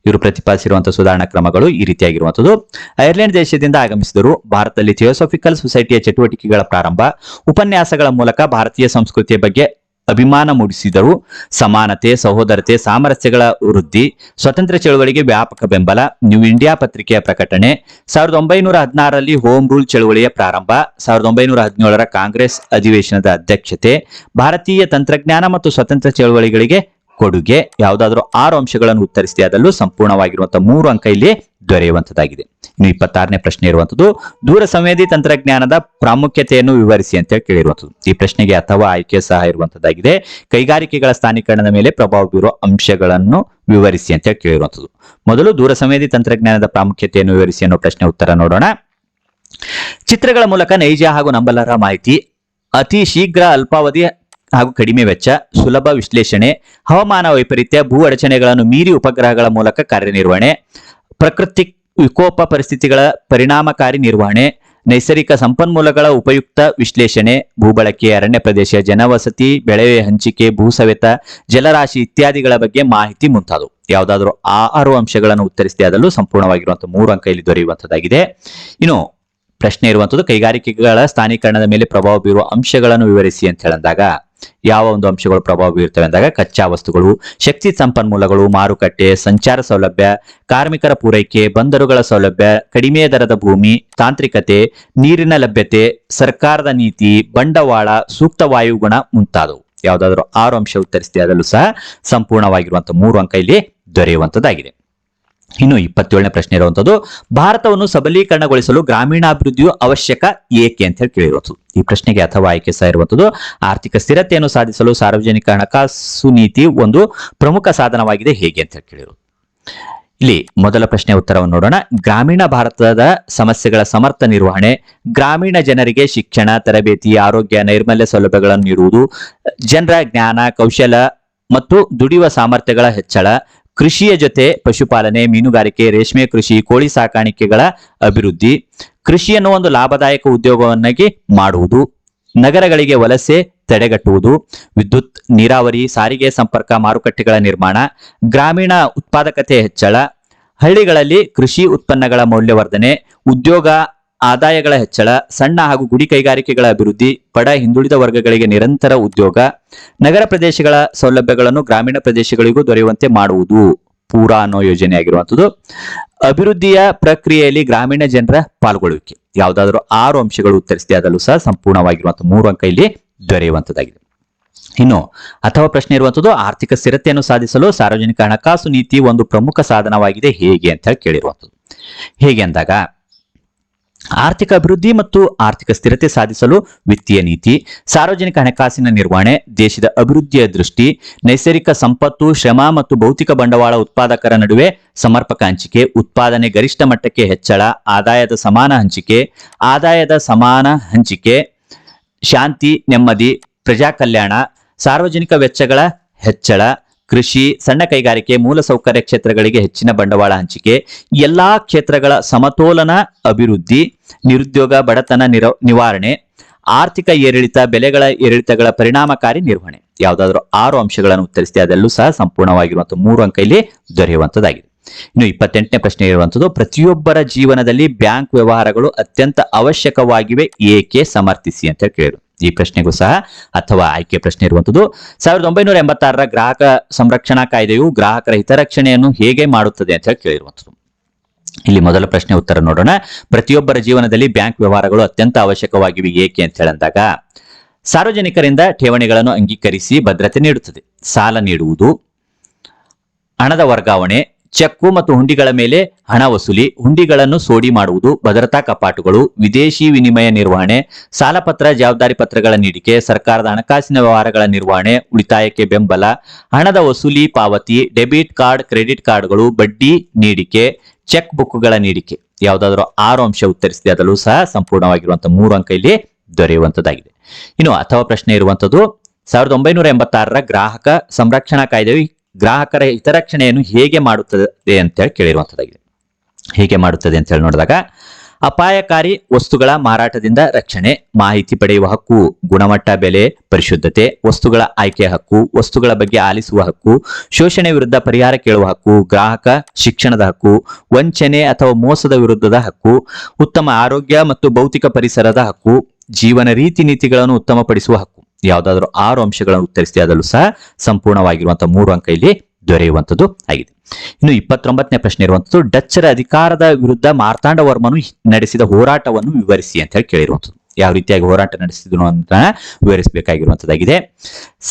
ಇವರು ಪ್ರತಿಪಾದಿಸಿರುವಂತಹ ಸುಧಾರಣಾ ಕ್ರಮಗಳು ಈ ರೀತಿಯಾಗಿರುವಂತದ್ದು. ಐರ್ಲೆಂಡ್ ದೇಶದಿಂದ ಆಗಮಿಸಿದರು. ಭಾರತದಲ್ಲಿ ಥಿಯೋಸಫಿಕಲ್ ಸೊಸೈಟಿಯ ಚಟುವಟಿಕೆಗಳ ಪ್ರಾರಂಭ. ಉಪನ್ಯಾಸಗಳ ಮೂಲಕ ಭಾರತೀಯ ಸಂಸ್ಕೃತಿಯ ಬಗ್ಗೆ ಅಭಿಮಾನ ಮೂಡಿಸಿದರು. ಸಮಾನತೆ, ಸಹೋದರತೆ, ಸಾಮರಸ್ಯಗಳ ವೃದ್ಧಿ, ಸ್ವತಂತ್ರ ಚಳವಳಿಗೆ ವ್ಯಾಪಕ ಬೆಂಬಲ, ನ್ಯೂ ಇಂಡಿಯಾ ಪತ್ರಿಕೆಯ ಪ್ರಕಟಣೆ. ಸಾವಿರದ ಒಂಬೈನೂರ ಹದಿನಾರರಲ್ಲಿ ಹೋಮ್ ರೂಲ್ ಚಳವಳಿಯ ಪ್ರಾರಂಭ. ಸಾವಿರದ ಒಂಬೈನೂರ ಹದಿನೇಳರ ಕಾಂಗ್ರೆಸ್ ಅಧಿವೇಶನದ ಅಧ್ಯಕ್ಷತೆ. ಭಾರತೀಯ ತಂತ್ರಜ್ಞಾನ ಮತ್ತು ಸ್ವತಂತ್ರ ಚಳವಳಿಗಳಿಗೆ ಕೊಡುಗೆ. ಯಾವುದಾದ್ರೂ ಆರು ಅಂಶಗಳನ್ನು ಉತ್ತರಿಸಿದೆ. ಅದರಲ್ಲೂ ಸಂಪೂರ್ಣವಾಗಿರುವಂತಹ ಮೂರು ಅಂಕ ಇಲ್ಲಿ ದೊರೆಯುವಂತದ್ದಾಗಿದೆ ಇಪ್ಪತ್ತಾರನೇ ಪ್ರಶ್ನೆ ಇರುವಂತದ್ದು, ದೂರ ಸಂವೇದಿ ತಂತ್ರಜ್ಞಾನದ ಪ್ರಾಮುಖ್ಯತೆಯನ್ನು ವಿವರಿಸಿ ಅಂತ ಹೇಳಿ ಕೇಳಿರುವಂತದ್ದು. ಈ ಪ್ರಶ್ನೆಗೆ ಅಥವಾ ಆಯ್ಕೆ ಸಹ ಇರುವಂತದ್ದಾಗಿದೆ. ಕೈಗಾರಿಕೆಗಳ ಸ್ಥಾನೀಕರಣದ ಮೇಲೆ ಪ್ರಭಾವ ಬೀರುವ ಅಂಶಗಳನ್ನು ವಿವರಿಸಿ ಅಂತ ಹೇಳಿ ಕೇಳಿರುವಂತದ್ದು. ಮೊದಲು ದೂರ ಸಂವೇದಿ ತಂತ್ರಜ್ಞಾನದ ಪ್ರಾಮುಖ್ಯತೆಯನ್ನು ವಿವರಿಸಿ ಅನ್ನೋ ಪ್ರಶ್ನೆ ಉತ್ತರ ನೋಡೋಣ. ಚಿತ್ರಗಳ ಮೂಲಕ ನೈಜ ಹಾಗೂ ನಂಬಲರ ಮಾಹಿತಿ, ಅತಿ ಶೀಘ್ರ ಅಲ್ಪಾವಧಿ ಹಾಗೂ ಕಡಿಮೆ ವೆಚ್ಚ, ಸುಲಭ ವಿಶ್ಲೇಷಣೆ, ಹವಾಮಾನ ವೈಪರೀತ್ಯ, ಭೂ ಅಡಚಣೆಗಳನ್ನು ಮೀರಿ ಉಪಗ್ರಹಗಳ ಮೂಲಕ ಕಾರ್ಯನಿರ್ವಹಣೆ, ಪ್ರಕೃತಿ ವಿಕೋಪ ಪರಿಸ್ಥಿತಿಗಳ ಪರಿಣಾಮಕಾರಿ ನಿರ್ವಹಣೆ, ನೈಸರ್ಗಿಕ ಸಂಪನ್ಮೂಲಗಳ ಉಪಯುಕ್ತ ವಿಶ್ಲೇಷಣೆ, ಭೂಬಳಕೆ, ಅರಣ್ಯ ಪ್ರದೇಶ, ಜನವಸತಿ, ಬೆಳೆ ಹಂಚಿಕೆ, ಭೂಸವೆತ, ಜಲರಾಶಿ ಇತ್ಯಾದಿಗಳ ಬಗ್ಗೆ ಮಾಹಿತಿ ಮುಂತಾದವು. ಯಾವುದಾದ್ರೂ ಆರು ಅಂಶಗಳನ್ನು ಉತ್ತರಿಸಿದೆ ಅದರಲ್ಲೂ ಸಂಪೂರ್ಣವಾಗಿರುವಂತಹ ಮೂರು ಅಂಕ ಇಲ್ಲಿ ದೊರೆಯುವಂತದ್ದಾಗಿದೆ ಇನ್ನು ಪ್ರಶ್ನೆ ಇರುವಂತದ್ದು ಕೈಗಾರಿಕೆಗಳ ಸ್ಥಾನೀಕರಣದ ಮೇಲೆ ಪ್ರಭಾವ ಬೀರುವ ಅಂಶಗಳನ್ನು ವಿವರಿಸಿ ಅಂತ ಹೇಳಂದಾಗ ಯಾವ ಒಂದು ಅಂಶಗಳು ಪ್ರಭಾವ ಬೀರ್ತವೆ ಅಂದಾಗ ಕಚ್ಚಾ ವಸ್ತುಗಳು, ಶಕ್ತಿ ಸಂಪನ್ಮೂಲಗಳು, ಮಾರುಕಟ್ಟೆ, ಸಂಚಾರ ಸೌಲಭ್ಯ, ಕಾರ್ಮಿಕರ ಪೂರೈಕೆ, ಬಂದರುಗಳ ಸೌಲಭ್ಯ, ಕಡಿಮೆ ದರದ ಭೂಮಿ, ತಾಂತ್ರಿಕತೆ, ನೀರಿನ ಲಭ್ಯತೆ, ಸರ್ಕಾರದ ನೀತಿ, ಬಂಡವಾಳ, ಸೂಕ್ತ ವಾಯುಗುಣ ಮುಂತಾದವು. ಯಾವುದಾದ್ರೂ ಆರು ಅಂಶ ಉತ್ತರಿಸಿದೆ ಅದರಲ್ಲೂ ಸಹ ಸಂಪೂರ್ಣವಾಗಿರುವಂತಹ ಮೂರು ಅಂಕ ಇಲ್ಲಿ ದೊರೆಯುವಂತದ್ದಾಗಿದೆ ಇನ್ನು ಇಪ್ಪತ್ತೇಳನೇ ಪ್ರಶ್ನೆ ಇರುವಂತದ್ದು, ಭಾರತವನ್ನು ಸಬಲೀಕರಣಗೊಳಿಸಲು ಗ್ರಾಮೀಣಾಭಿವೃದ್ಧಿಯು ಅವಶ್ಯಕ ಏಕೆ ಅಂತ ಹೇಳಿ ಕೇಳಿರುವಂಥದ್ದು ಈ ಪ್ರಶ್ನೆಗೆ ಅಥವಾ ಆಯ್ಕೆ ಸಹ ಇರುವಂತದ್ದು, ಆರ್ಥಿಕ ಸ್ಥಿರತೆಯನ್ನು ಸಾಧಿಸಲು ಸಾರ್ವಜನಿಕ ಹಣಕಾಸು ನೀತಿ ಒಂದು ಪ್ರಮುಖ ಸಾಧನವಾಗಿದೆ ಹೇಗೆ ಅಂತ ಹೇಳಿ ಕೇಳಿರೋದು ಇಲ್ಲಿ ಮೊದಲ ಪ್ರಶ್ನೆ ಉತ್ತರವನ್ನು ನೋಡೋಣ. ಗ್ರಾಮೀಣ ಭಾರತದ ಸಮಸ್ಯೆಗಳ ಸಮರ್ಥ ನಿರ್ವಹಣೆ, ಗ್ರಾಮೀಣ ಜನರಿಗೆ ಶಿಕ್ಷಣ, ತರಬೇತಿ, ಆರೋಗ್ಯ, ನೈರ್ಮಲ್ಯ ಸೌಲಭ್ಯಗಳನ್ನು ನೀಡುವುದು, ಜನರ ಜ್ಞಾನ, ಕೌಶಲ ಮತ್ತು ದುಡಿಯುವ ಸಾಮರ್ಥ್ಯಗಳ ಹೆಚ್ಚಳ ಕೃಷಿಯ ಜೊತೆ ಪಶುಪಾಲನೆ, ಮೀನುಗಾರಿಕೆ, ರೇಷ್ಮೆ ಕೃಷಿ, ಕೋಳಿ ಸಾಕಾಣಿಕೆಗಳ ಅಭಿವೃದ್ಧಿ. ಕೃಷಿಯನ್ನು ಒಂದು ಲಾಭದಾಯಕ ಉದ್ಯೋಗವನ್ನಾಗಿ ಮಾಡುವುದು. ನಗರಗಳಿಗೆ ವಲಸೆ ತಡೆಗಟ್ಟುವುದು. ವಿದ್ಯುತ್, ನೀರಾವರಿ, ಸಾರಿಗೆ ಸಂಪರ್ಕ, ಮಾರುಕಟ್ಟೆಗಳ ನಿರ್ಮಾಣ, ಗ್ರಾಮೀಣ ಉತ್ಪಾದಕತೆ ಹೆಚ್ಚಳ, ಹಳ್ಳಿಗಳಲ್ಲಿ ಕೃಷಿ ಉತ್ಪನ್ನಗಳ ಮೌಲ್ಯವರ್ಧನೆ, ಉದ್ಯೋಗ ಆದಾಯಗಳ ಹೆಚ್ಚಳ, ಸಣ್ಣ ಹಾಗೂ ಗುಡಿ ಕೈಗಾರಿಕೆಗಳ ಅಭಿವೃದ್ಧಿ ಬಡ ಹಿಂದುಳಿದ ವರ್ಗಗಳಿಗೆ ನಿರಂತರ ಉದ್ಯೋಗ, ನಗರ ಪ್ರದೇಶಗಳ ಸೌಲಭ್ಯಗಳನ್ನು ಗ್ರಾಮೀಣ ಪ್ರದೇಶಗಳಿಗೂ ದೊರೆಯುವಂತೆ ಮಾಡುವುದು ಪೂರಾ ಅನ್ನೋ ಯೋಜನೆ ಆಗಿರುವಂಥದ್ದು ಅಭಿವೃದ್ಧಿಯ ಪ್ರಕ್ರಿಯೆಯಲ್ಲಿ ಗ್ರಾಮೀಣ ಜನರ ಪಾಲ್ಗೊಳ್ಳುವಿಕೆ. ಯಾವುದಾದ್ರೂ ಆರು ಅಂಶಗಳು ಉತ್ತರಿಸಿದೆ ಅದರಲ್ಲೂ ಸಹ ಸಂಪೂರ್ಣವಾಗಿರುವಂತಹ ಮೂರು ಅಂಕ ಇಲ್ಲಿ ದೊರೆಯುವಂತದ್ದಾಗಿದೆ ಇನ್ನು ಅಥವಾ ಪ್ರಶ್ನೆ ಇರುವಂತದ್ದು ಆರ್ಥಿಕ ಸ್ಥಿರತೆಯನ್ನು ಸಾಧಿಸಲು ಸಾರ್ವಜನಿಕ ಹಣಕಾಸು ನೀತಿ ಒಂದು ಪ್ರಮುಖ ಸಾಧನವಾಗಿದೆ. ಹೇಗೆ ಅಂತ ಹೇಳಿ ಕೇಳಿರುವಂಥದ್ದು. ಹೇಗೆ ಅಂದಾಗ ಆರ್ಥಿಕ ಅಭಿವೃದ್ಧಿ ಮತ್ತು ಆರ್ಥಿಕ ಸ್ಥಿರತೆ ಸಾಧಿಸಲು ವಿತ್ತೀಯ ನೀತಿ, ಸಾರ್ವಜನಿಕ ಹಣಕಾಸಿನ ನಿರ್ವಹಣೆ, ದೇಶದ ಅಭಿವೃದ್ಧಿಯ ದೃಷ್ಟಿ, ನೈಸರ್ಗಿಕ ಸಂಪತ್ತು, ಶ್ರಮ ಮತ್ತು ಭೌತಿಕ ಬಂಡವಾಳ ಉತ್ಪಾದಕರ ನಡುವೆ ಸಮರ್ಪಕ ಹಂಚಿಕೆ, ಉತ್ಪಾದನೆ ಗರಿಷ್ಠ ಮಟ್ಟಕ್ಕೆ ಹೆಚ್ಚಳ, ಆದಾಯದ ಸಮಾನ ಹಂಚಿಕೆ, ಆದಾಯದ ಸಮಾನ ಹಂಚಿಕೆ, ಶಾಂತಿ, ನೆಮ್ಮದಿ ಪ್ರಜಾ ಕಲ್ಯಾಣ ಸಾರ್ವಜನಿಕ ವೆಚ್ಚಗಳ ಹೆಚ್ಚಳ ಕೃಷಿ, ಸಣ್ಣ ಕೈಗಾರಿಕೆ ಮೂಲಸೌಕರ್ಯ ಕ್ಷೇತ್ರಗಳಿಗೆ ಹೆಚ್ಚಿನ ಬಂಡವಾಳ ಹಂಚಿಕೆ, ಎಲ್ಲಾ ಕ್ಷೇತ್ರಗಳ ಸಮತೋಲನ, ಅಭಿವೃದ್ಧಿ, ನಿರುದ್ಯೋಗ, ಬಡತನ ನಿವಾರಣೆ, ಆರ್ಥಿಕ ಏರಿಳಿತ, ಬೆಲೆಗಳ ಏರಿಳಿತಗಳ ಪರಿಣಾಮಕಾರಿ ನಿರ್ವಹಣೆ. ಯಾವುದಾದ್ರೂ ಆರು ಅಂಶಗಳನ್ನು ಉತ್ತರಿಸಿದೆ ಅದೆಲ್ಲೂ ಸಹ ಸಂಪೂರ್ಣವಾಗಿರುವಂತಹ ಮೂರು ಅಂಕ ಇಲ್ಲಿ ದೊರೆಯುವಂತದ್ದಾಗಿದೆ ಇನ್ನು ಇಪ್ಪತ್ತೆಂಟನೇ ಪ್ರಶ್ನೆ ಇರುವಂತದ್ದು ಪ್ರತಿಯೊಬ್ಬರ ಜೀವನದಲ್ಲಿ ಬ್ಯಾಂಕ್ ವ್ಯವಹಾರಗಳು ಅತ್ಯಂತ ಅವಶ್ಯಕವಾಗಿವೆ, ಏಕೆ ಸಮರ್ಥಿಸಿ ಅಂತ ಕೇಳಿದ್ರು. ಈ ಪ್ರಶ್ನೆಗೂ ಸಹ ಅಥವಾ ಆಯ್ಕೆ ಪ್ರಶ್ನೆ ಇರುವಂತದ್ದು. ಸಾವಿರದ ಒಂಬೈನೂರ ಎಂಬತ್ತಾರರ ಗ್ರಾಹಕ ಸಂರಕ್ಷಣಾ ಕಾಯ್ದೆಯು ಗ್ರಾಹಕರ ಹಿತರಕ್ಷಣೆಯನ್ನು ಹೇಗೆ ಮಾಡುತ್ತದೆ ಅಂತ ಹೇಳಿ ಕೇಳಿರುವಂತದ್ದು. ಇಲ್ಲಿ ಮೊದಲ ಪ್ರಶ್ನೆ ಉತ್ತರ ನೋಡೋಣ. ಪ್ರತಿಯೊಬ್ಬರ ಜೀವನದಲ್ಲಿ ಬ್ಯಾಂಕ್ ವ್ಯವಹಾರಗಳು ಅತ್ಯಂತ ಅವಶ್ಯಕವಾಗಿವೆ ಏಕೆ ಅಂತ ಹೇಳಂದಾಗ, ಸಾರ್ವಜನಿಕರಿಂದ ಠೇವಣಿಗಳನ್ನು ಅಂಗೀಕರಿಸಿ ಭದ್ರತೆ ನೀಡುತ್ತದೆ. ಸಾಲ ನೀಡುವುದು, ಹಣದ ವರ್ಗಾವಣೆ ಚೆಕ್ಕು ಮತ್ತು ಹುಂಡಿಗಳ ಮೇಲೆ ಹಣ ವಸೂಲಿ, ಹುಂಡಿಗಳನ್ನು ಸೋಡಿ ಮಾಡುವುದು, ಭದ್ರತಾ ಕಪಾಟುಗಳು, ವಿದೇಶಿ ವಿನಿಮಯ ನಿರ್ವಹಣೆ ಸಾಲಪತ್ರ ಜವಾಬ್ದಾರಿ ಪತ್ರಗಳ ನೀಡಿಕೆ, ಸರ್ಕಾರದ ಹಣಕಾಸಿನ ವ್ಯವಹಾರಗಳ ನಿರ್ವಹಣೆ, ಉಳಿತಾಯಕ್ಕೆ ಬೆಂಬಲ, ಹಣದ ವಸೂಲಿ ಪಾವತಿ, ಡೆಬಿಟ್ ಕಾರ್ಡ್, ಕ್ರೆಡಿಟ್ ಕಾರ್ಡ್ಗಳು, ಬಡ್ಡಿ ನೀಡಿಕೆ, ಚೆಕ್ ಬುಕ್ಗಳ ನೀಡಿಕೆ. ಯಾವುದಾದ್ರೂ ಆರು ಅಂಶ ಉತ್ತರಿಸಿದೆ, ಅದರಲ್ಲೂ ಸಹ ಸಂಪೂರ್ಣವಾಗಿರುವಂತಹ ಮೂರು ಅಂಕ ಇಲ್ಲಿ ದೊರೆಯುವಂತದ್ದಾಗಿದೆ ಇನ್ನು ಅಥವಾ ಪ್ರಶ್ನೆ ಇರುವಂತದ್ದು ಸಾವಿರದ ಒಂಬೈನೂರ ಎಂಬತ್ತಾರರ ಗ್ರಾಹಕ ಸಂರಕ್ಷಣಾ ಕಾಯ್ದೆಯು ಗ್ರಾಹಕರ ಹಿತರಕ್ಷಣೆಯನ್ನು ಹೇಗೆ ಮಾಡುತ್ತದೆ ಅಂತ ಹೇಳಿ ಕೇಳಿರುವಂತದ್ದಾಗಿದೆ ಹೇಗೆ ಮಾಡುತ್ತದೆ ಅಂತ ಹೇಳಿ ನೋಡಿದಾಗ, ಅಪಾಯಕಾರಿ ವಸ್ತುಗಳ ಮಾರಾಟದಿಂದ ರಕ್ಷಣೆ, ಮಾಹಿತಿ ಪಡೆಯುವ ಹಕ್ಕು, ಗುಣಮಟ್ಟ, ಬೆಲೆ, ಪರಿಶುದ್ಧತೆ, ವಸ್ತುಗಳ ಆಯ್ಕೆ ಹಕ್ಕು, ವಸ್ತುಗಳ ಬಗ್ಗೆ ಆಲಿಸುವ ಹಕ್ಕು, ಶೋಷಣೆ ವಿರುದ್ಧ ಪರಿಹಾರ ಕೇಳುವ ಹಕ್ಕು, ಗ್ರಾಹಕ ಶಿಕ್ಷಣದ ಹಕ್ಕು, ವಂಚನೆ ಅಥವಾ ಮೋಸದ ವಿರುದ್ಧದ ಹಕ್ಕು, ಉತ್ತಮ ಆರೋಗ್ಯ ಮತ್ತು ಭೌತಿಕ ಪರಿಸರದ ಹಕ್ಕು, ಜೀವನ ರೀತಿ ನೀತಿಗಳನ್ನು ಉತ್ತಮಪಡಿಸುವ ಹಕ್ಕು ಯಾವುದಾದ್ರೂ ಆರು ಅಂಶಗಳನ್ನು ಉತ್ತರಿಸಿದೆ ಅದರಲ್ಲೂ ಸಹ ಸಂಪೂರ್ಣವಾಗಿರುವಂತಹ ಮೂರು ಅಂಕ ಇಲ್ಲಿ ದೊರೆಯುವಂತದ್ದು ಆಗಿದೆ. ಇನ್ನು ಇಪ್ಪತ್ತೊಂಬತ್ತನೇ ಪ್ರಶ್ನೆ ಇರುವಂತದ್ದು ಡಚ್ಚರ ಅಧಿಕಾರದ ವಿರುದ್ಧ ಮಾರ್ತಾಂಡ ವರ್ಮನು ನಡೆಸಿದ ಹೋರಾಟವನ್ನು ವಿವರಿಸಿ ಅಂತ ಹೇಳಿ ಕೇಳಿರುವಂತದ್ದು ಯಾವ ರೀತಿಯಾಗಿ ಹೋರಾಟ ನಡೆಸಿದ್ರು ಅಂತ ವಿವರಿಸಬೇಕಾಗಿರುವಂತದ್ದಾಗಿದೆ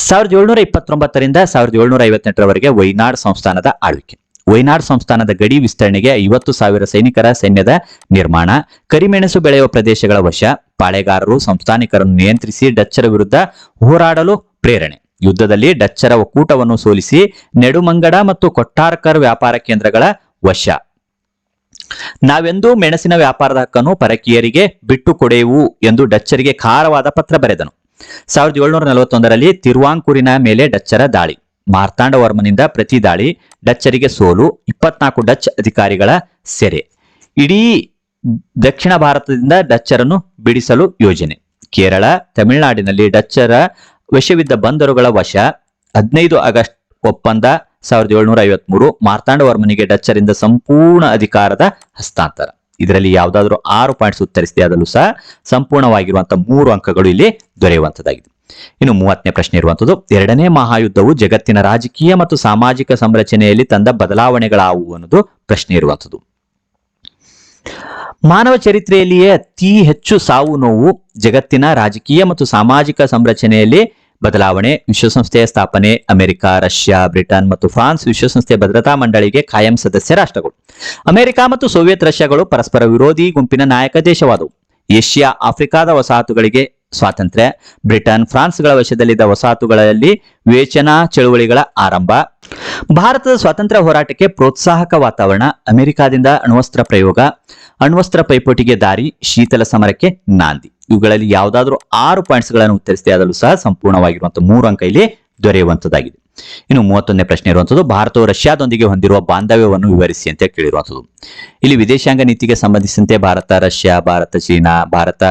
ಸಾವಿರದ ಏಳ್ನೂರ ಇಪ್ಪತ್ತೊಂಬತ್ತರಿಂದ ಸಾವಿರದ ಏಳ್ನೂರ ಐವತ್ತೆಂಟರವರೆಗೆ ವೈನಾಡ್ ಸಂಸ್ಥಾನದ ಆಳ್ವಿಕೆ. ವೈನಾಡ್ ಸಂಸ್ಥಾನದ ಗಡಿ ವಿಸ್ತರಣೆಗೆ ಐವತ್ತು ಸಾವಿರ ಸೈನಿಕರ ಸೈನ್ಯದ ನಿರ್ಮಾಣ, ಕರಿಮೆಣಸು ಬೆಳೆಯುವ ಪ್ರದೇಶಗಳ ವಶ, ಪಾಳೆಗಾರರು ಸಂಸ್ಥಾನಿಕರನ್ನು ನಿಯಂತ್ರಿಸಿ ಡಚ್ಚರ ವಿರುದ್ಧ ಹೋರಾಡಲು ಪ್ರೇರಣೆ. ಯುದ್ಧದಲ್ಲಿ ಡಚ್ಚರ ಒಕ್ಕೂಟವನ್ನು ಸೋಲಿಸಿ ನೆಡುಮಂಗಡ ಮತ್ತು ಕೊಟ್ಟಾರ್ಕರ್ ವ್ಯಾಪಾರ ಕೇಂದ್ರಗಳ ವಶ. ನಾವೆಂದೂ ಮೆಣಸಿನ ವ್ಯಾಪಾರದ ಹಕ್ಕನ್ನು ಪರಕೀಯರಿಗೆ ಬಿಟ್ಟು ಕೊಡೆಯುವು ಎಂದು ಡಚ್ಚರಿಗೆ ಖಾರವಾದ ಪತ್ರ ಬರೆದನು. ಸಾವಿರದ ಏಳ್ನೂರ ನಲವತ್ತೊಂದರಲ್ಲಿ ತಿರುವಾಂಕೂರಿನ ಮೇಲೆ ಡಚ್ಚರ ದಾಳಿ. ಮಾರ್ತಾಂಡವರ್ಮನಿಂದ ಪ್ರತಿ ದಾಳಿ ಡಚ್ಚರಿಗೆ ಸೋಲು, ಇಪ್ಪತ್ನಾಲ್ಕು ಡಚ್ ಅಧಿಕಾರಿಗಳ ಸೆರೆ. ಇಡೀ ದಕ್ಷಿಣ ಭಾರತದಿಂದ ಡಚ್ಚರನ್ನು ಬಿಡಿಸಲು ಯೋಜನೆ. ಕೇರಳ, ತಮಿಳುನಾಡಿನಲ್ಲಿ ಡಚ್ಚರ ವಶವಿದ್ದ ಬಂದರುಗಳ ವಶ, ಹದಿನೈದು ಆಗಸ್ಟ್ ಒಪ್ಪಂದ ಸಾವಿರದ ಏಳ್ನೂರ ಐವತ್ಮೂರು ಮಾರ್ತಾಂಡವರ್ಮನಿಗೆ ಡಚ್ಚರಿಂದ ಸಂಪೂರ್ಣ ಅಧಿಕಾರದ ಹಸ್ತಾಂತರ. ಇದರಲ್ಲಿ ಯಾವುದಾದ್ರೂ ಆರು ಪಾಯಿಂಟ್ಸ್ ಉತ್ತರಿಸಿದೆ ಅದರಲ್ಲೂ ಸಹ ಸಂಪೂರ್ಣವಾಗಿರುವಂತಹ ಮೂರು ಅಂಕಗಳು ಇಲ್ಲಿ ದೊರೆಯುವಂತದ್ದಾಗಿದೆ ಇನ್ನು ಮೂವತ್ತನೇ ಪ್ರಶ್ನೆ ಇರುವಂತದ್ದು, ಎರಡನೇ ಮಹಾಯುದ್ಧವು ಜಗತ್ತಿನ ರಾಜಕೀಯ ಮತ್ತು ಸಾಮಾಜಿಕ ಸಂರಚನೆಯಲ್ಲಿ ತಂದ ಬದಲಾವಣೆಗಳಾವು ಅನ್ನೋದು ಪ್ರಶ್ನೆ ಇರುವಂತದ್ದು. ಮಾನವ ಚರಿತ್ರೆಯಲ್ಲಿಯೇ ಅತಿ ಹೆಚ್ಚು ಸಾವು ನೋವು ಜಗತ್ತಿನ ರಾಜಕೀಯ ಮತ್ತು ಸಾಮಾಜಿಕ ಸಂರಚನೆಯಲ್ಲಿ ಬದಲಾವಣೆ. ವಿಶ್ವಸಂಸ್ಥೆಯ ಸ್ಥಾಪನೆ, ಅಮೆರಿಕ, ರಷ್ಯಾ, ಬ್ರಿಟನ್ ಮತ್ತು ಫ್ರಾನ್ಸ್ ವಿಶ್ವಸಂಸ್ಥೆಯ ಭದ್ರತಾ ಮಂಡಳಿಗೆ ಕಾಯಂ ಸದಸ್ಯ ರಾಷ್ಟ್ರಗಳು. ಅಮೆರಿಕ ಮತ್ತು ಸೋವಿಯತ್ ರಷ್ಯಾಗಳು ಪರಸ್ಪರ ವಿರೋಧಿ ಗುಂಪಿನ ನಾಯಕ ದೇಶವಾದವು. ಏಷ್ಯಾ, ಆಫ್ರಿಕಾದ ವಸಾಹತುಗಳಿಗೆ ಸ್ವಾತಂತ್ರ್ಯ. ಬ್ರಿಟನ್, ಫ್ರಾನ್ಸ್ಗಳ ವಶದಲ್ಲಿದ್ದ ವಸಾಹತುಗಳಲ್ಲಿ ವಿವೇಚನಾ ಚಳುವಳಿಗಳ ಆರಂಭ. ಭಾರತದ ಸ್ವಾತಂತ್ರ್ಯ ಹೋರಾಟಕ್ಕೆ ಪ್ರೋತ್ಸಾಹಕ ವಾತಾವರಣ, ಅಮೆರಿಕಾದಿಂದ ಅಣ್ವಸ್ತ್ರ ಪ್ರಯೋಗ, ಅಣ್ವಸ್ತ್ರ ಪೈಪೋಟಿಗೆ ದಾರಿ, ಶೀತಲ ಸಮರಕ್ಕೆ ನಾಂದಿ. ಇವುಗಳಲ್ಲಿ ಯಾವುದಾದ್ರೂ ಆರು ಪಾಯಿಂಟ್ಸ್ಗಳನ್ನು ಉತ್ತರಿಸಿದೆ ಅದರಲ್ಲೂ ಸಹ ಸಂಪೂರ್ಣವಾಗಿರುವಂತಹ ಮೂರು ಅಂಕ ಇಲ್ಲಿ ದೊರೆಯುವಂತದ್ದಾಗಿದೆ ಇನ್ನು ಮೂವತ್ತೊಂದನೇ ಪ್ರಶ್ನೆ ಇರುವಂತದ್ದು ಭಾರತವು ರಷ್ಯಾದೊಂದಿಗೆ ಹೊಂದಿರುವ ಬಾಂಧವ್ಯವನ್ನು ವಿವರಿಸಿ ಅಂತ ಕೇಳಿರುವಂತದ್ದು ಇಲ್ಲಿ ವಿದೇಶಾಂಗ ನೀತಿಗೆ ಸಂಬಂಧಿಸಿದಂತೆ ಭಾರತ, ರಷ್ಯಾ, ಭಾರತ, ಚೀನಾ, ಭಾರತ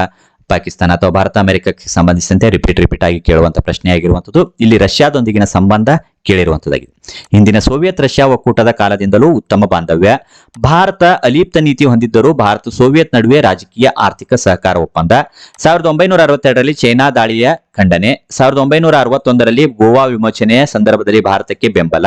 ಪಾಕಿಸ್ತಾನ ಅಥವಾ ಭಾರತ ಅಮೆರಿಕಕ್ಕೆ ಸಂಬಂಧಿಸಿದಂತೆ ರಿಪೀಟ್ ರಿಪೀಟ್ ಆಗಿ ಕೇಳುವಂತ ಪ್ರಶ್ನೆ ಆಗಿರುವಂಥದ್ದು ಇಲ್ಲಿ ರಷ್ಯಾದೊಂದಿಗಿನ ಸಂಬಂಧ ಕೇಳಿರುವಂತದ್ದಾಗಿದೆ ಹಿಂದಿನ ಸೋವಿಯತ್ ರಷ್ಯಾ ಒಕ್ಕೂಟದ ಕಾಲದಿಂದಲೂ ಉತ್ತಮ ಬಾಂಧವ್ಯ. ಭಾರತ ಅಲಿಪ್ತ ನೀತಿ ಹೊಂದಿದ್ದರೂ ಭಾರತ ಸೋವಿಯತ್ ನಡುವೆ ರಾಜಕೀಯ, ಆರ್ಥಿಕ ಸಹಕಾರ ಒಪ್ಪಂದ. ಸಾವಿರದ ಒಂಬೈನೂರ ಅರವತ್ತೆರಡರಲ್ಲಿ ಚೈನಾ ದಾಳಿಯ ಖಂಡನೆ. ಸಾವಿರದ ಒಂಬೈನೂರ ಅರವತ್ತೊಂದರಲ್ಲಿ ಗೋವಾ ವಿಮೋಚನೆಯ ಸಂದರ್ಭದಲ್ಲಿ ಭಾರತಕ್ಕೆ ಬೆಂಬಲ.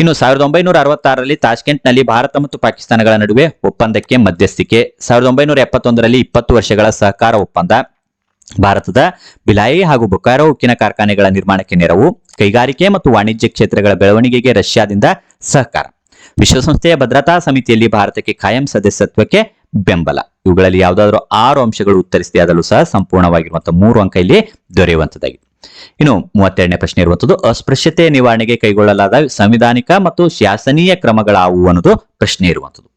ಇನ್ನು ಸಾವಿರದ ಒಂಬೈನೂರ ಅರವತ್ತಾರರಲ್ಲಿ ತಾಷ್ಕೆಂಟ್ನಲ್ಲಿ ಭಾರತ ಮತ್ತು ಪಾಕಿಸ್ತಾನಗಳ ನಡುವೆ ಒಪ್ಪಂದಕ್ಕೆ ಮಧ್ಯಸ್ಥಿಕೆ. ಸಾವಿರದ ಒಂಬೈನೂರ ಎಪ್ಪತ್ತೊಂದರಲ್ಲಿ ಇಪ್ಪತ್ತು ವರ್ಷಗಳ ಸಹಕಾರ ಒಪ್ಪಂದ. ಭಾರತದ ಬಿಲಾಯಿ ಹಾಗೂ ಬೊಕಾರೋ ಉಕ್ಕಿನ ಕಾರ್ಖಾನೆಗಳ ನಿರ್ಮಾಣಕ್ಕೆ ನೆರವು, ಕೈಗಾರಿಕೆ ಮತ್ತು ವಾಣಿಜ್ಯ ಕ್ಷೇತ್ರಗಳ ಬೆಳವಣಿಗೆಗೆ ರಷ್ಯಾದಿಂದ ಸಹಕಾರ. ವಿಶ್ವಸಂಸ್ಥೆಯ ಭದ್ರತಾ ಸಮಿತಿಯಲ್ಲಿ ಭಾರತಕ್ಕೆ ಕಾಯಂ ಸದಸ್ಯತ್ವಕ್ಕೆ ಬೆಂಬಲ. ಇವುಗಳಲ್ಲಿ ಯಾವುದಾದ್ರೂ ಆರು ಅಂಶಗಳು ಉತ್ತರಿಸಿದೆ, ಅದರಲ್ಲೂ ಸಹ ಸಂಪೂರ್ಣವಾಗಿರುವಂತಹ ಮೂರು ಅಂಕ ಇಲ್ಲಿ ಇನ್ನು ಮೂವತ್ತೆರಡನೇ ಪ್ರಶ್ನೆ ಇರುವಂತದ್ದು, ಅಸ್ಪೃಶ್ಯತೆ ನಿವಾರಣೆಗೆ ಕೈಗೊಳ್ಳಲಾದ ಸಂವಿಧಾನಿಕ ಮತ್ತು ಶಾಸನೀಯ ಕ್ರಮಗಳಾವು ಅನ್ನೋದು ಪ್ರಶ್ನೆ ಇರುವಂತದ್ದು.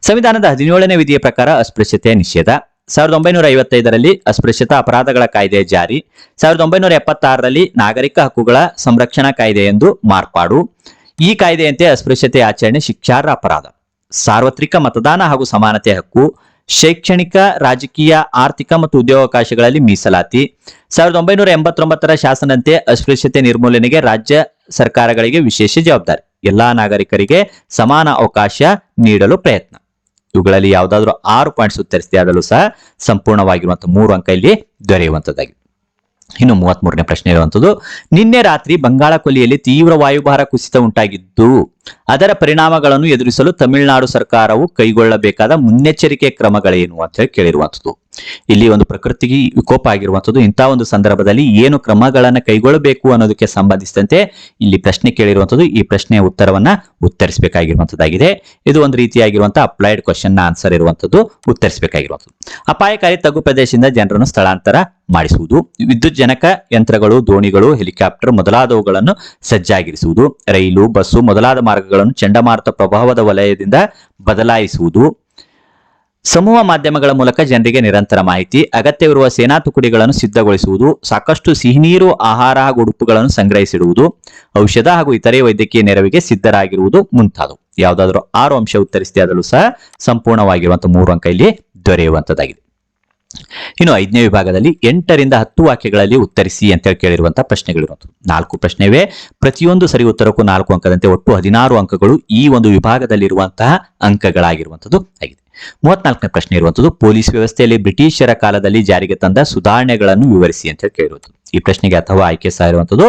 ಸಂವಿಧಾನದ ಹದಿನೇಳನೇ ವಿಧಿಯ ಪ್ರಕಾರ ಅಸ್ಪೃಶ್ಯತೆ ನಿಷೇಧ. ಸಾವಿರದ ಒಂಬೈನೂರ ಐವತ್ತೈದರಲ್ಲಿ ಅಸ್ಪೃಶ್ಯತಾ ಅಪರಾಧಗಳ ಕಾಯ್ದೆ ಜಾರಿ. ಸಾವಿರದ ಒಂಬೈನೂರ ಎಪ್ಪತ್ತಾರರಲ್ಲಿ ನಾಗರಿಕ ಹಕ್ಕುಗಳ ಸಂರಕ್ಷಣಾ ಕಾಯ್ದೆ ಎಂದು ಮಾರ್ಪಾಡು. ಈ ಕಾಯ್ದೆಯಂತೆ ಅಸ್ಪೃಶ್ಯತೆ ಆಚರಣೆ ಶಿಕ್ಷಾರ್ಹ ಅಪರಾಧ. ಸಾರ್ವತ್ರಿಕ ಮತದಾನ ಹಾಗೂ ಸಮಾನತೆ ಹಕ್ಕು. ಶೈಕ್ಷಣಿಕ, ರಾಜಕೀಯ, ಆರ್ಥಿಕ ಮತ್ತು ಉದ್ಯೋಗಾವಕಾಶಗಳಲ್ಲಿ ಮೀಸಲಾತಿ. ಸಾವಿರದ ಒಂಬೈನೂರ ಎಂಬತ್ತೊಂಬತ್ತರ ಶಾಸನದಂತೆ ಅಸ್ಪೃಶ್ಯತೆ ನಿರ್ಮೂಲನೆಗೆ ರಾಜ್ಯ ಸರ್ಕಾರಗಳಿಗೆ ವಿಶೇಷ ಜವಾಬ್ದಾರಿ. ಎಲ್ಲಾ ನಾಗರಿಕರಿಗೆ ಸಮಾನ ಅವಕಾಶ ನೀಡಲು ಪ್ರಯತ್ನ. ಇವುಗಳಲ್ಲಿ ಯಾವುದಾದ್ರೂ ಆರು ಪಾಯಿಂಟ್ಸ್ ಉತ್ತರಿಸಿದೆ ಆದಲ್ಲೂ ಸಹ ಸಂಪೂರ್ಣವಾಗಿರುವಂತಹ ಮೂರು ಅಂಕ ಇಲ್ಲಿ ದೊರೆಯುವಂತದ್ದಾಗಿದೆ ಇನ್ನು ಮೂವತ್ತ್ ಮೂರನೇ ಪ್ರಶ್ನೆ ಇರುವಂತದ್ದು ನಿನ್ನೆ ರಾತ್ರಿ ಬಂಗಾಳ ಕೊಲ್ಲಿಯಲ್ಲಿ ತೀವ್ರ ವಾಯುಭಾರ ಕುಸಿತ ಉಂಟಾಗಿದ್ದು ಅದರ ಪರಿಣಾಮಗಳನ್ನು ಎದುರಿಸಲು ತಮಿಳುನಾಡು ಸರ್ಕಾರವು ಕೈಗೊಳ್ಳಬೇಕಾದ ಮುನ್ನೆಚ್ಚರಿಕೆ ಕ್ರಮಗಳೇನು ಅಂತ ಹೇಳಿ ಕೇಳಿರುವಂಥದ್ದು. ಇಲ್ಲಿ ಒಂದು ಪ್ರಕೃತಿಗೆ ವಿಕೋಪ ಆಗಿರುವಂತದ್ದು ಇಂತಹ ಒಂದು ಸಂದರ್ಭದಲ್ಲಿ ಏನು ಕ್ರಮಗಳನ್ನು ಕೈಗೊಳ್ಳಬೇಕು ಅನ್ನೋದಕ್ಕೆ ಸಂಬಂಧಿಸಿದಂತೆ ಇಲ್ಲಿ ಪ್ರಶ್ನೆ ಕೇಳಿರುವಂತದ್ದು ಈ ಪ್ರಶ್ನೆಯ ಉತ್ತರವನ್ನ ಉತ್ತರಿಸಬೇಕಾಗಿರುವಂಥದ್ದಾಗಿದೆ. ಇದು ಒಂದು ರೀತಿಯಾಗಿರುವಂತಹ ಅಪ್ಲೈಡ್ ಕ್ವಶನ್ ಆನ್ಸರ್ ಇರುವಂಥದ್ದು, ಉತ್ತರಿಸಬೇಕಾಗಿರುವಂಥದ್ದು. ಅಪಾಯಕಾರಿ ತಗ್ಗು ಪ್ರದೇಶದಿಂದ ಜನರನ್ನು ಸ್ಥಳಾಂತರ ಮಾಡಿಸುವುದು ವಿದ್ಯುತ್ ಜನಕ ಯಂತ್ರಗಳು, ದೋಣಿಗಳು, ಹೆಲಿಕಾಪ್ಟರ್ ಮೊದಲಾದವುಗಳನ್ನು ಸಜ್ಜಾಗಿರಿಸುವುದು, ರೈಲು, ಬಸ್ಸು ಮೊದಲಾದ ಮಾರ್ಗಗಳನ್ನು ಚಂಡಮಾರುತ ಪ್ರಭಾವದ ವಲಯದಿಂದ ಬದಲಾಯಿಸುವುದು. ಸಮೂಹ ಮಾಧ್ಯಮಗಳ ಮೂಲಕ ಜನರಿಗೆ ನಿರಂತರ ಮಾಹಿತಿ ಅಗತ್ಯವಿರುವ ಸೇನಾ ತುಕಡಿಗಳನ್ನು ಸಿದ್ಧಗೊಳಿಸುವುದು, ಸಾಕಷ್ಟು ಸಿಹಿನೀರು, ಆಹಾರ ಹಾಗೂ ಉಡುಪುಗಳನ್ನು ಸಂಗ್ರಹಿಸಿಡುವುದು, ಔಷಧ ಹಾಗೂ ಇತರೆ ವೈದ್ಯಕೀಯ ನೆರವಿಗೆ ಸಿದ್ಧರಾಗಿರುವುದು ಮುಂತಾದವು. ಯಾವುದಾದ್ರೂ ಆರು ಅಂಶ ಉತ್ತರಿಸಿದೆ ಆದರೂ ಸಹ ಸಂಪೂರ್ಣವಾಗಿರುವಂತಹ ಮೂರು ಅಂಕ ಇಲ್ಲಿ ದೊರೆಯುವಂತದ್ದಾಗಿದೆ. ಇನ್ನು ಐದನೇ ವಿಭಾಗದಲ್ಲಿ ಎಂಟರಿಂದ ಹತ್ತು ವಾಕ್ಯಗಳಲ್ಲಿ ಉತ್ತರಿಸಿ ಅಂತ ಹೇಳಿ ಕೇಳಿರುವಂತಹ ಪ್ರಶ್ನೆಗಳಿರುವಂಥದ್ದು ನಾಲ್ಕು ಪ್ರಶ್ನೆವೇ, ಪ್ರತಿಯೊಂದು ಸರಿ ಉತ್ತರಕ್ಕೂ ನಾಲ್ಕು ಅಂಕದಂತೆ ಒಟ್ಟು ಹದಿನಾರು ಅಂಕಗಳು ಈ ಒಂದು ವಿಭಾಗದಲ್ಲಿರುವಂತಹ ಅಂಕಗಳಾಗಿರುವಂಥದ್ದು ಆಗಿದೆ. ಮೂವತ್ನಾಲ್ಕನೇ ಪ್ರಶ್ನೆ ಇರುವಂಥದ್ದು, ಪೊಲೀಸ್ ವ್ಯವಸ್ಥೆಯಲ್ಲಿ ಬ್ರಿಟಿಷರ ಕಾಲದಲ್ಲಿ ಜಾರಿಗೆ ತಂದ ಸುಧಾರಣೆಗಳನ್ನು ವಿವರಿಸಿ ಅಂತ ಹೇಳಿ ಈ ಪ್ರಶ್ನೆಗೆ ಅಥವಾ ಆಯ್ಕೆ ಸಹ ಇರುವಂಥದ್ದು,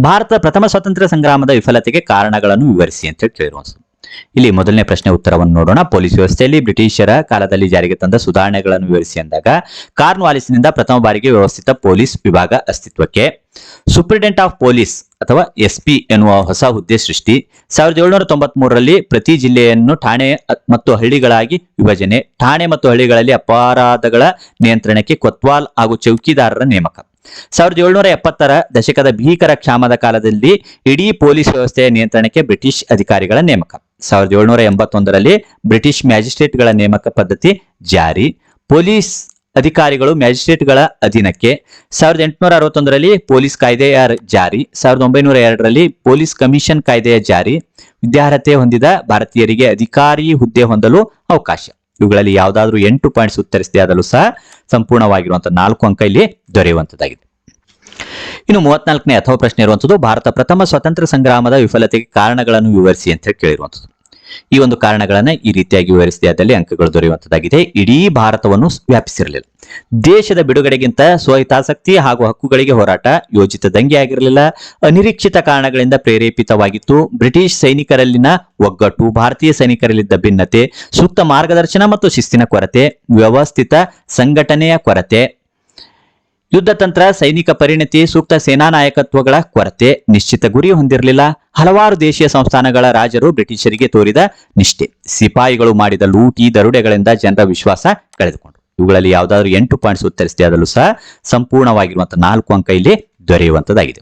ಭಾರತದ ಪ್ರಥಮ ಸ್ವಾತಂತ್ರ್ಯ ಸಂಗ್ರಾಮದ ವಿಫಲತೆಗೆ ಕಾರಣಗಳನ್ನು ವಿವರಿಸಿ ಅಂತ ಹೇಳಿ ಕೇಳಿರುವಂಥದ್ದು. ಇಲ್ಲಿ ಮೊದಲನೇ ಪ್ರಶ್ನೆ ಉತ್ತರವನ್ನು ನೋಡೋಣ. ಪೊಲೀಸ್ ವ್ಯವಸ್ಥೆಯಲ್ಲಿ ಬ್ರಿಟಿಷರ ಕಾಲದಲ್ಲಿ ಜಾರಿಗೆ ತಂದ ಸುಧಾರಣೆಗಳನ್ನು ವಿವರಿಸಿ ಅಂದಾಗ ಕಾರ್ನ್ವಾಲಿಸ್ನಿಂದ ಪ್ರಥಮ ಬಾರಿಗೆ ವ್ಯವಸ್ಥಿತ ಪೊಲೀಸ್ ವಿಭಾಗ ಅಸ್ತಿತ್ವಕ್ಕೆ. ಸೂಪ್ರಿಡೆಂಟ್ ಆಫ್ ಪೊಲೀಸ್ ಅಥವಾ ಎಸ್ ಪಿ ಎನ್ನುವ ಹೊಸ ಹುದ್ದೆ ಸೃಷ್ಟಿ. ಸಾವಿರದ ಏಳುನೂರ ತೊಂಬತ್ ಮೂರರಲ್ಲಿ ಪ್ರತಿ ಜಿಲ್ಲೆಯನ್ನು ಠಾಣೆ ಮತ್ತು ಹಳ್ಳಿಗಳಾಗಿ ವಿಭಜನೆ. ಠಾಣೆ ಮತ್ತು ಹಳ್ಳಿಗಳಲ್ಲಿ ಅಪರಾಧಗಳ ನಿಯಂತ್ರಣಕ್ಕೆ ಕೊತ್ವಾಲ್ ಹಾಗೂ ಚೌಕಿದಾರರ ನೇಮಕ. ಸಾವಿರದ ಏಳುನೂರ ಎಪ್ಪತ್ತರ ದಶಕದ ಭೀಕರ ಕ್ಷಾಮದ ಕಾಲದಲ್ಲಿ ಇಡೀ ಪೊಲೀಸ್ ವ್ಯವಸ್ಥೆಯ ನಿಯಂತ್ರಣಕ್ಕೆ ಬ್ರಿಟಿಷ್ ಅಧಿಕಾರಿಗಳ ನೇಮಕ. ಸಾವಿರದ ಏಳ್ನೂರ ಎಂಬತ್ತೊಂದರಲ್ಲಿ ಬ್ರಿಟಿಷ್ ಮ್ಯಾಜಿಸ್ಟ್ರೇಟ್ಗಳ ನೇಮಕ ಪದ್ಧತಿ ಜಾರಿ. ಪೊಲೀಸ್ ಅಧಿಕಾರಿಗಳು ಮ್ಯಾಜಿಸ್ಟ್ರೇಟ್ಗಳ ಅಧೀನಕ್ಕೆ. ಸಾವಿರದ ಎಂಟುನೂರ ಅರವತ್ತೊಂದರಲ್ಲಿ ಪೊಲೀಸ್ ಕಾಯ್ದೆಯ ಜಾರಿ. ಸಾವಿರದ ಒಂಬೈನೂರ ಎರಡರಲ್ಲಿ ಪೊಲೀಸ್ ಕಮಿಷನ್ ಕಾಯ್ದೆಯ ಜಾರಿ. ವಿದ್ಯಾರ್ಹತೆ ಹೊಂದಿದ ಭಾರತೀಯರಿಗೆ ಅಧಿಕಾರಿ ಹುದ್ದೆ ಹೊಂದಲು ಅವಕಾಶ. ಇವುಗಳಲ್ಲಿ ಯಾವುದಾದ್ರೂ ಎಂಟು ಪಾಯಿಂಟ್ಸ್ ಉತ್ತರಿಸಿದೆ ಆದರೂ ಸಹ ಸಂಪೂರ್ಣವಾಗಿರುವಂತಹ ನಾಲ್ಕು ಅಂಕ ಇಲ್ಲಿ ದೊರೆಯುವಂತದ್ದಾಗಿದೆ ಇನ್ನು ಮೂವತ್ನಾಲ್ಕನೇ ಅಥವಾ ಪ್ರಶ್ನೆ ಇರುವಂತದ್ದು ಭಾರತ ಪ್ರಥಮ ಸ್ವತಂತ್ರ ಸಂಗ್ರಾಮದ ವಿಫಲತೆಗೆ ಕಾರಣಗಳನ್ನು ವಿವರಿಸಿ ಅಂತ ಕೇಳಿರುವಂತದ್ದು ಈ ಒಂದು ಕಾರಣಗಳನ್ನ ಈ ರೀತಿಯಾಗಿ ವಿವರಿಸಿದೆ. ಅದರಲ್ಲಿ ಅಂಕಗಳು ದೊರೆಯುವಂತದ್ದಾಗಿದೆ ಇಡೀ ಭಾರತವನ್ನು ವ್ಯಾಪಿಸಿರಲಿಲ್ಲ. ದೇಶದ ಬಿಡುಗಡೆಗಿಂತ ಸ್ವಹಿತಾಸಕ್ತಿ ಹಾಗೂ ಹಕ್ಕುಗಳಿಗೆ ಹೋರಾಟ ಯೋಜಿತ ದಂಗೆ ಆಗಿರಲಿಲ್ಲ. ಅನಿರೀಕ್ಷಿತ ಕಾರಣಗಳಿಂದ ಪ್ರೇರೇಪಿತವಾಗಿತ್ತು. ಬ್ರಿಟಿಷ್ ಸೈನಿಕರಲ್ಲಿನ ಒಗ್ಗಟ್ಟು, ಭಾರತೀಯ ಸೈನಿಕರಲ್ಲಿದ್ದ ಭಿನ್ನತೆ, ಸೂಕ್ತ ಮಾರ್ಗದರ್ಶನ ಮತ್ತು ಶಿಸ್ತಿನ ಕೊರತೆ, ವ್ಯವಸ್ಥಿತ ಸಂಘಟನೆಯ ಕೊರತೆ ಯುದ್ಧ ತಂತ್ರ, ಸೈನಿಕ ಪರಿಣತಿ, ಸೂಕ್ತ ಸೇನಾ ನಾಯಕತ್ವಗಳ ಕೊರತೆ ನಿಶ್ಚಿತ ಗುರಿ ಹೊಂದಿರಲಿಲ್ಲ. ಹಲವಾರು ದೇಶೀಯ ಸಂಸ್ಥಾನಗಳ ರಾಜರು ಬ್ರಿಟಿಷರಿಗೆ ತೋರಿದ ನಿಷ್ಠೆ. ಸಿಪಾಯಿಗಳು ಮಾಡಿದ ಲೂಟಿ, ದರುಡೆಗಳಿಂದ ಜನರ ವಿಶ್ವಾಸ ಕಳೆದುಕೊಂಡರು. ಇವುಗಳಲ್ಲಿ ಯಾವುದಾದ್ರೂ ಎಂಟು ಪಾಯಿಂಟ್ಸ್ ಉತ್ತರಿಸಿದೆ ಅದರಲ್ಲೂ ಸಹ ಸಂಪೂರ್ಣವಾಗಿರುವಂತಹ ನಾಲ್ಕು ಅಂಕ ಇಲ್ಲಿ ದೊರೆಯುವಂತದ್ದಾಗಿದೆ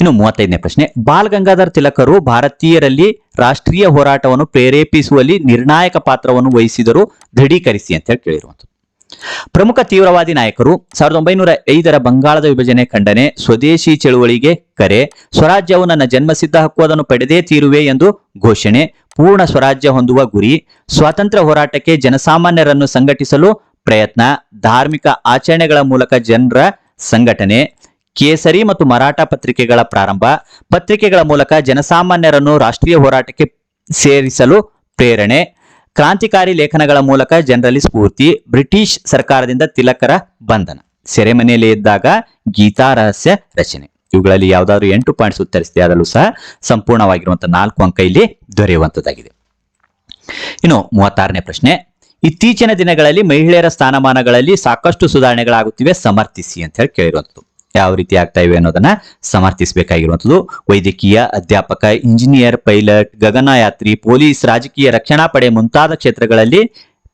ಇನ್ನು ಮೂವತ್ತೈದನೇ ಪ್ರಶ್ನೆ. ಬಾಲ್ ಗಂಗಾಧರ್ ತಿಲಕರು ಭಾರತೀಯರಲ್ಲಿ ರಾಷ್ಟ್ರೀಯ ಹೋರಾಟವನ್ನು ಪ್ರೇರೇಪಿಸುವಲ್ಲಿ ನಿರ್ಣಾಯಕ ಪಾತ್ರವನ್ನು ವಹಿಸಿದರು ದೃಢೀಕರಿಸಿ ಅಂತ ಹೇಳಿ ಕೇಳಿರುವಂಥದ್ದು. ಪ್ರಮುಖ ತೀವ್ರವಾದಿ ನಾಯಕರು ಸಾವಿರದ ಒಂಬೈನೂರ ಐದರ ಬಂಗಾಳದ ವಿಭಜನೆ ಖಂಡನೆ, ಸ್ವದೇಶಿ ಚಳುವಳಿಗೆ ಕರೆ, ಸ್ವರಾಜ್ಯವು ನನ್ನ ಜನ್ಮಸಿದ್ಧ ಹಕ್ಕು, ಅದನ್ನು ಪಡೆದೇ ತೀರುವೆ ಎಂದು ಘೋಷಣೆ, ಪೂರ್ಣ ಸ್ವರಾಜ್ಯ ಹೊಂದುವ ಗುರಿ, ಸ್ವಾತಂತ್ರ್ಯ ಹೋರಾಟಕ್ಕೆ ಜನಸಾಮಾನ್ಯರನ್ನು ಸಂಘಟಿಸಲು ಪ್ರಯತ್ನ, ಧಾರ್ಮಿಕ ಆಚರಣೆಗಳ ಮೂಲಕ ಜನರ ಸಂಘಟನೆ, ಕೇಸರಿ ಮತ್ತು ಮರಾಠ ಪತ್ರಿಕೆಗಳ ಪ್ರಾರಂಭ, ಪತ್ರಿಕೆಗಳ ಮೂಲಕ ಜನಸಾಮಾನ್ಯರನ್ನು ರಾಷ್ಟ್ರೀಯ ಹೋರಾಟಕ್ಕೆ ಸೇರಿಸಲು ಪ್ರೇರಣೆ ಕ್ರಾಂತಿಕಾರಿ ಲೇಖನಗಳ ಮೂಲಕ ಜನರಲ್ಲಿ ಸ್ಫೂರ್ತಿ, ಬ್ರಿಟಿಷ್ ಸರ್ಕಾರದಿಂದ ತಿಲಕರ ಬಂಧನ. ಸೆರೆಮನೆಯಲ್ಲಿ ಇದ್ದಾಗ ಗೀತಾ ರಹಸ್ಯ ರಚನೆ. ಇವುಗಳಲ್ಲಿ ಯಾವುದಾದ್ರೂ ಎಂಟು ಪಾಯಿಂಟ್ಸ್ ಉತ್ತರಿಸಿದೆ, ಅದರಲ್ಲೂ ಸಹ ಸಂಪೂರ್ಣವಾಗಿರುವಂತಹ ನಾಲ್ಕು ಅಂಕ ಇಲ್ಲಿ ದೊರೆಯುವಂತದ್ದಾಗಿದೆ ಇನ್ನು ಮೂವತ್ತಾರನೇ ಪ್ರಶ್ನೆ, ಇತ್ತೀಚಿನ ದಿನಗಳಲ್ಲಿ ಮಹಿಳೆಯರ ಸ್ಥಾನಮಾನಗಳಲ್ಲಿ ಸಾಕಷ್ಟು ಸುಧಾರಣೆಗಳಾಗುತ್ತಿವೆ, ಸಮರ್ಥಿಸಿ ಅಂತ ಹೇಳಿ ಕೇಳಿರುವಂಥದ್ದು. ಯಾವ ರೀತಿ ಆಗ್ತಾ ಇವೆ ಅನ್ನೋದನ್ನ ಸಮರ್ಥಿಸಬೇಕಾಗಿರುವಂಥದ್ದು. ವೈದ್ಯಕೀಯ ಅಧ್ಯಾಪಕ, ಇಂಜಿನಿಯರ್, ಪೈಲಟ್, ಗಗನಯಾತ್ರಿ, ಪೊಲೀಸ್, ರಾಜಕೀಯ ರಕ್ಷಣಾ ಪಡೆ ಮುಂತಾದ ಕ್ಷೇತ್ರಗಳಲ್ಲಿ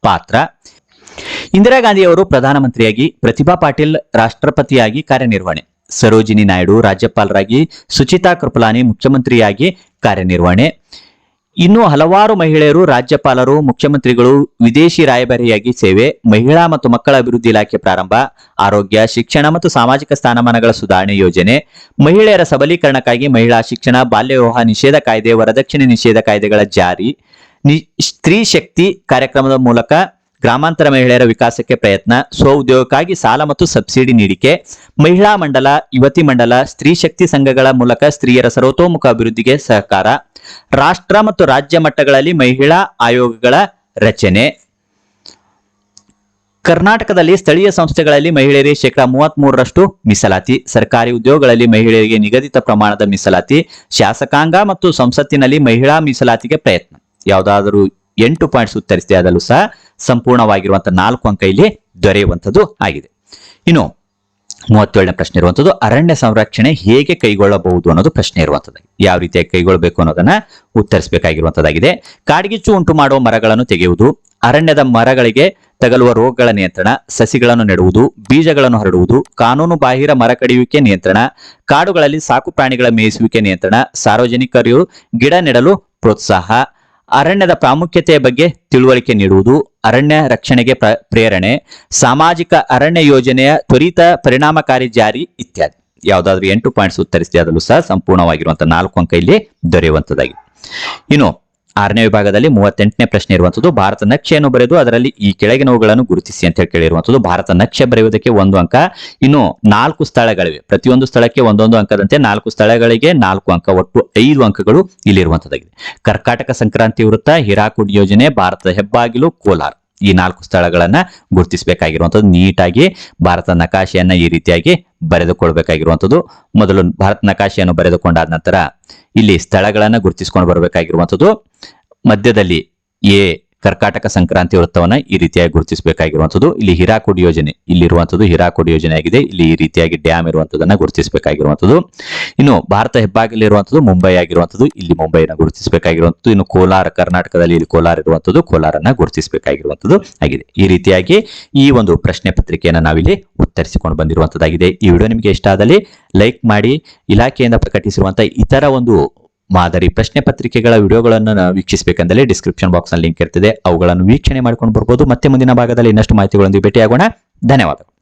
ಪಾತ್ರ. ಇಂದಿರಾ ಗಾಂಧಿಯವರು ಪ್ರಧಾನಮಂತ್ರಿಯಾಗಿ, ಪ್ರತಿಭಾ ಪಾಟೀಲ್ ರಾಷ್ಟ್ರಪತಿಯಾಗಿ ಕಾರ್ಯನಿರ್ವಹಣೆ. ಸರೋಜಿನಿ ನಾಯ್ಡು ರಾಜ್ಯಪಾಲರಾಗಿ, ಸುಚಿತಾ ಕೃಪಲಾನಿ ಮುಖ್ಯಮಂತ್ರಿಯಾಗಿ ಕಾರ್ಯನಿರ್ವಹಣೆ. ಇನ್ನು ಹಲವಾರು ಮಹಿಳೆಯರು, ರಾಜ್ಯಪಾಲರು, ಮುಖ್ಯಮಂತ್ರಿಗಳು, ವಿದೇಶಿ ರಾಯಭಾರಿಯಾಗಿ ಸೇವೆ, ಮಹಿಳಾ ಮತ್ತು ಮಕ್ಕಳ ಅಭಿವೃದ್ಧಿ ಇಲಾಖೆ ಪ್ರಾರಂಭ, ಆರೋಗ್ಯ, ಶಿಕ್ಷಣ ಮತ್ತು ಸಾಮಾಜಿಕ ಸ್ಥಾನಮಾನಗಳ ಸುಧಾರಣೆ ಯೋಜನೆ, ಮಹಿಳೆಯರ ಸಬಲೀಕರಣಕ್ಕಾಗಿ ಮಹಿಳಾ ಶಿಕ್ಷಣ ಬಾಲ್ಯ ವಿವಾಹ ನಿಷೇಧ ಕಾಯ್ದೆ, ವರದಕ್ಷಿಣೆ ನಿಷೇಧ ಕಾಯ್ದೆಗಳ ಜಾರಿ ಸ್ತ್ರೀ ಶಕ್ತಿ ಕಾರ್ಯಕ್ರಮದ ಮೂಲಕ ಗ್ರಾಮಾಂತರ ಮಹಿಳೆಯರ ವಿಕಾಸಕ್ಕೆ ಪ್ರಯತ್ನ ಸ್ವ ಉದ್ಯೋಗಕ್ಕಾಗಿ ಸಾಲ ಮತ್ತು ಸಬ್ಸಿಡಿ ನೀಡಿಕೆ, ಮಹಿಳಾ ಮಂಡಲ, ಯುವತಿ ಮಂಡಲ, ಸ್ತ್ರೀ ಶಕ್ತಿ ಸಂಘಗಳ ಮೂಲಕ ಸ್ತ್ರೀಯರ ಸರ್ವತೋಮುಖ ಅಭಿವೃದ್ಧಿಗೆ ಸಹಕಾರ ರಾಷ್ಟ್ರ ಮತ್ತು ರಾಜ್ಯ ಮಟ್ಟಗಳಲ್ಲಿ ಮಹಿಳಾ ಆಯೋಗಗಳ ರಚನೆ. ಕರ್ನಾಟಕದಲ್ಲಿ ಸ್ಥಳೀಯ ಸಂಸ್ಥೆಗಳಲ್ಲಿ ಮಹಿಳೆಯರಿಗೆ ಶೇಕಡಾ ಮೂವತ್ತ್ ಮೂರರಷ್ಟು ಮೀಸಲಾತಿ, ಸರ್ಕಾರಿ ಉದ್ಯೋಗಗಳಲ್ಲಿ ಮಹಿಳೆಯರಿಗೆ ನಿಗದಿತ ಪ್ರಮಾಣದ ಮೀಸಲಾತಿ, ಶಾಸಕಾಂಗ ಮತ್ತು ಸಂಸತ್ತಿನಲ್ಲಿ ಮಹಿಳಾ ಮೀಸಲಾತಿಗೆ ಪ್ರಯತ್ನ. ಯಾವುದಾದರೂ ಎಂಟು ಪಾಯಿಂಟ್ಸ್ ಉತ್ತರಿಸಿದೆ, ಅದಲ್ಲೂ ಸಹ ಸಂಪೂರ್ಣವಾಗಿರುವಂತಹ ನಾಲ್ಕು ಅಂಕ ಇಲ್ಲಿ ದೊರೆಯುವಂಥದ್ದು ಆಗಿದೆ. ಇನ್ನು ಮೂವತ್ತೇಳನೇ ಪ್ರಶ್ನೆ ಇರುವಂತದ್ದು, ಅರಣ್ಯ ಸಂರಕ್ಷಣೆ ಹೇಗೆ ಕೈಗೊಳ್ಳಬಹುದು ಅನ್ನೋದು ಪ್ರಶ್ನೆ ಇರುವಂಥದ್ದು ಯಾವ ರೀತಿಯಾಗಿ ಕೈಗೊಳ್ಳಬೇಕು ಅನ್ನೋದನ್ನ ಉತ್ತರಿಸಬೇಕಾಗಿರುವಂತದ್ದಾಗಿದೆ. ಕಾಡ್ಗಿಚ್ಚು ಉಂಟು ಮಾಡುವ ಮರಗಳನ್ನು ತೆಗೆಯುವುದು, ಅರಣ್ಯದ ಮರಗಳಿಗೆ ತಗಲುವ ರೋಗಗಳ ನಿಯಂತ್ರಣ, ಸಸಿಗಳನ್ನು ನೆಡುವುದು, ಬೀಜಗಳನ್ನು ಹರಡುವುದು, ಕಾನೂನು ಬಾಹಿರ ಮರ ಕಡಿಯುವಿಕೆ ನಿಯಂತ್ರಣ, ಕಾಡುಗಳಲ್ಲಿ ಸಾಕು ಪ್ರಾಣಿಗಳ ಮೇಯಿಸುವಿಕೆ ನಿಯಂತ್ರಣ, ಸಾರ್ವಜನಿಕರು ಗಿಡ ನೆಡಲು ಪ್ರೋತ್ಸಾಹ ಅರಣ್ಯದ ಪ್ರಾಮುಖ್ಯತೆಯ ಬಗ್ಗೆ ತಿಳುವಳಿಕೆ ನೀಡುವುದು, ಅರಣ್ಯ ರಕ್ಷಣೆಗೆ ಪ್ರ- ಪ್ರೇರಣೆ, ಸಾಮಾಜಿಕ ಅರಣ್ಯ ಯೋಜನೆಯ ತ್ವರಿತ ಪರಿಣಾಮಕಾರಿ ಜಾರಿ ಇತ್ಯಾದಿ. ಯಾವುದಾದ್ರೂ ಎಂಟು ಪಾಯಿಂಟ್ಸ್ ಉತ್ತರಿಸಿದೆ ಅದರಲ್ಲೂ ಸಹ ಸಂಪೂರ್ಣವಾಗಿರುವಂತಹ ನಾಲ್ಕು ಅಂಕ ಇಲ್ಲಿ ದೊರೆಯುವಂತದ್ದಾಗಿದೆ. ಇನ್ನು ಆರನೇ ವಿಭಾಗದಲ್ಲಿ ಮೂವತ್ತೆಂಟನೇ ಪ್ರಶ್ನೆ ಇರುವಂತದ್ದು ಭಾರತ ನಕ್ಷೆಯನ್ನು ಬರೆದು ಅದರಲ್ಲಿ ಈ ಕೆಳಗಿನವುಗಳನ್ನು ಗುರುತಿಸಿ ಅಂತ ಹೇಳಿ ಕೇಳಿರುವಂತದ್ದು. ಭಾರತ ನಕ್ಷೆ ಬರೆಯುವುದಕ್ಕೆ ಒಂದು ಅಂಕ, ಇನ್ನು ನಾಲ್ಕು ಸ್ಥಳಗಳಿವೆ. ಪ್ರತಿಯೊಂದು ಸ್ಥಳಕ್ಕೆ ಒಂದೊಂದು ಅಂಕದಂತೆ ನಾಲ್ಕು ಸ್ಥಳಗಳಿಗೆ ನಾಲ್ಕು ಅಂಕ, ಒಟ್ಟು ಐದು ಅಂಕಗಳು ಇಲ್ಲಿರುವಂತದ್ದಾಗಿದೆ ಕರ್ಕಾಟಕ ಸಂಕ್ರಾಂತಿ ವೃತ್ತ, ಹಿರಾಕುಡ್ ಯೋಜನೆ, ಭಾರತದ ಹೆಬ್ಬಾಗಿಲು, ಕೋಲಾರ. ಈ ನಾಲ್ಕು ಸ್ಥಳಗಳನ್ನ ಗುರುತಿಸಬೇಕಾಗಿರುವಂತದ್ದು. ನೀಟಾಗಿ ಭಾರತ ನಕಾಶೆಯನ್ನ ಈ ರೀತಿಯಾಗಿ ಬರೆದುಕೊಳ್ಬೇಕಾಗಿರುವಂತದ್ದು ಮೊದಲು ಭಾರತ ನಕಾಶೆಯನ್ನು ಬರೆದುಕೊಂಡಾದ ನಂತರ ಇಲ್ಲಿ ಸ್ಥಳಗಳನ್ನು ಗುರುತಿಸಿಕೊಂಡು ಬರಬೇಕಾಗಿರುವಂಥದ್ದು. ಮಧ್ಯದಲ್ಲಿ ಎ ಕರ್ಕಾಟಕ ಸಂಕ್ರಾಂತಿ ವೃತ್ತವನ್ನ ಈ ರೀತಿಯಾಗಿ ಗುರುತಿಸಬೇಕಾಗಿರುವಂತದ್ದು ಇಲ್ಲಿ ಹಿರಾಕುಡ್ ಯೋಜನೆ ಇಲ್ಲಿರುವಂತದ್ದು ಹಿರಾಕುಡ್ ಯೋಜನೆ ಆಗಿದೆ ಇಲ್ಲಿ ಈ ರೀತಿಯಾಗಿ ಡ್ಯಾಮ್ ಇರುವಂತದನ್ನ ಗುರುತಿಸಬೇಕಾಗಿರುವಂತದ್ದು ಇನ್ನು ಭಾರತ ಹೆಬ್ಬಾಗಿಲಿರುವಂತದ್ದು ಮುಂಬೈ ಆಗಿರುವಂತದ್ದು ಇಲ್ಲಿ ಮುಂಬೈನ ಗುರುತಿಸಬೇಕಾಗಿರುವಂತದ್ದು ಇನ್ನು ಕೋಲಾರ ಕರ್ನಾಟಕದಲ್ಲಿ ಇಲ್ಲಿ ಕೋಲಾರ ಇರುವಂತದ್ದು ಕೋಲಾರನ್ನ ಗುರುತಿಸಬೇಕಾಗಿರುವಂತದ್ದು ಆಗಿದೆ. ಈ ರೀತಿಯಾಗಿ ಈ ಒಂದು ಪ್ರಶ್ನೆ ಪತ್ರಿಕೆಯನ್ನು ನಾವಿಲ್ಲಿ ಉತ್ತರಿಸಿಕೊಂಡು ಬಂದಿರುವಂತದ್ದಾಗಿದೆ ಈ ವಿಡಿಯೋ ನಿಮಗೆ ಇಷ್ಟ ಆದಲ್ಲಿ ಲೈಕ್ ಮಾಡಿ, ಇಲಾಖೆಯಿಂದ ಪ್ರಕಟಿಸಿರುವಂತಹ ಇತರ ಒಂದು ಮಾದರಿ ಪ್ರಶ್ನೆ ಪತ್ರಿಕೆಗಳ ವಿಡಿಯೋಗಳನ್ನು ವೀಕ್ಷಿಸಬೇಕೆಂದರೆ ಡಿಸ್ಕ್ರಿಪ್ಷನ್ ಬಾಕ್ಸ್ನಲ್ಲಿ ಲಿಂಕ್ ಇರ್ತದೆ. ಅವುಗಳನ್ನು ವೀಕ್ಷಣೆ ಮಾಡ್ಕೊಂಡು ಬರ್ಬೋದು. ಮತ್ತೆ ಮುಂದಿನ ಭಾಗದಲ್ಲಿ ಇನ್ನಷ್ಟು ಮಾಹಿತಿಗಳೊಂದಿಗೆ ಭೇಟಿಯಾಗೋಣ. ಧನ್ಯವಾದಗಳು.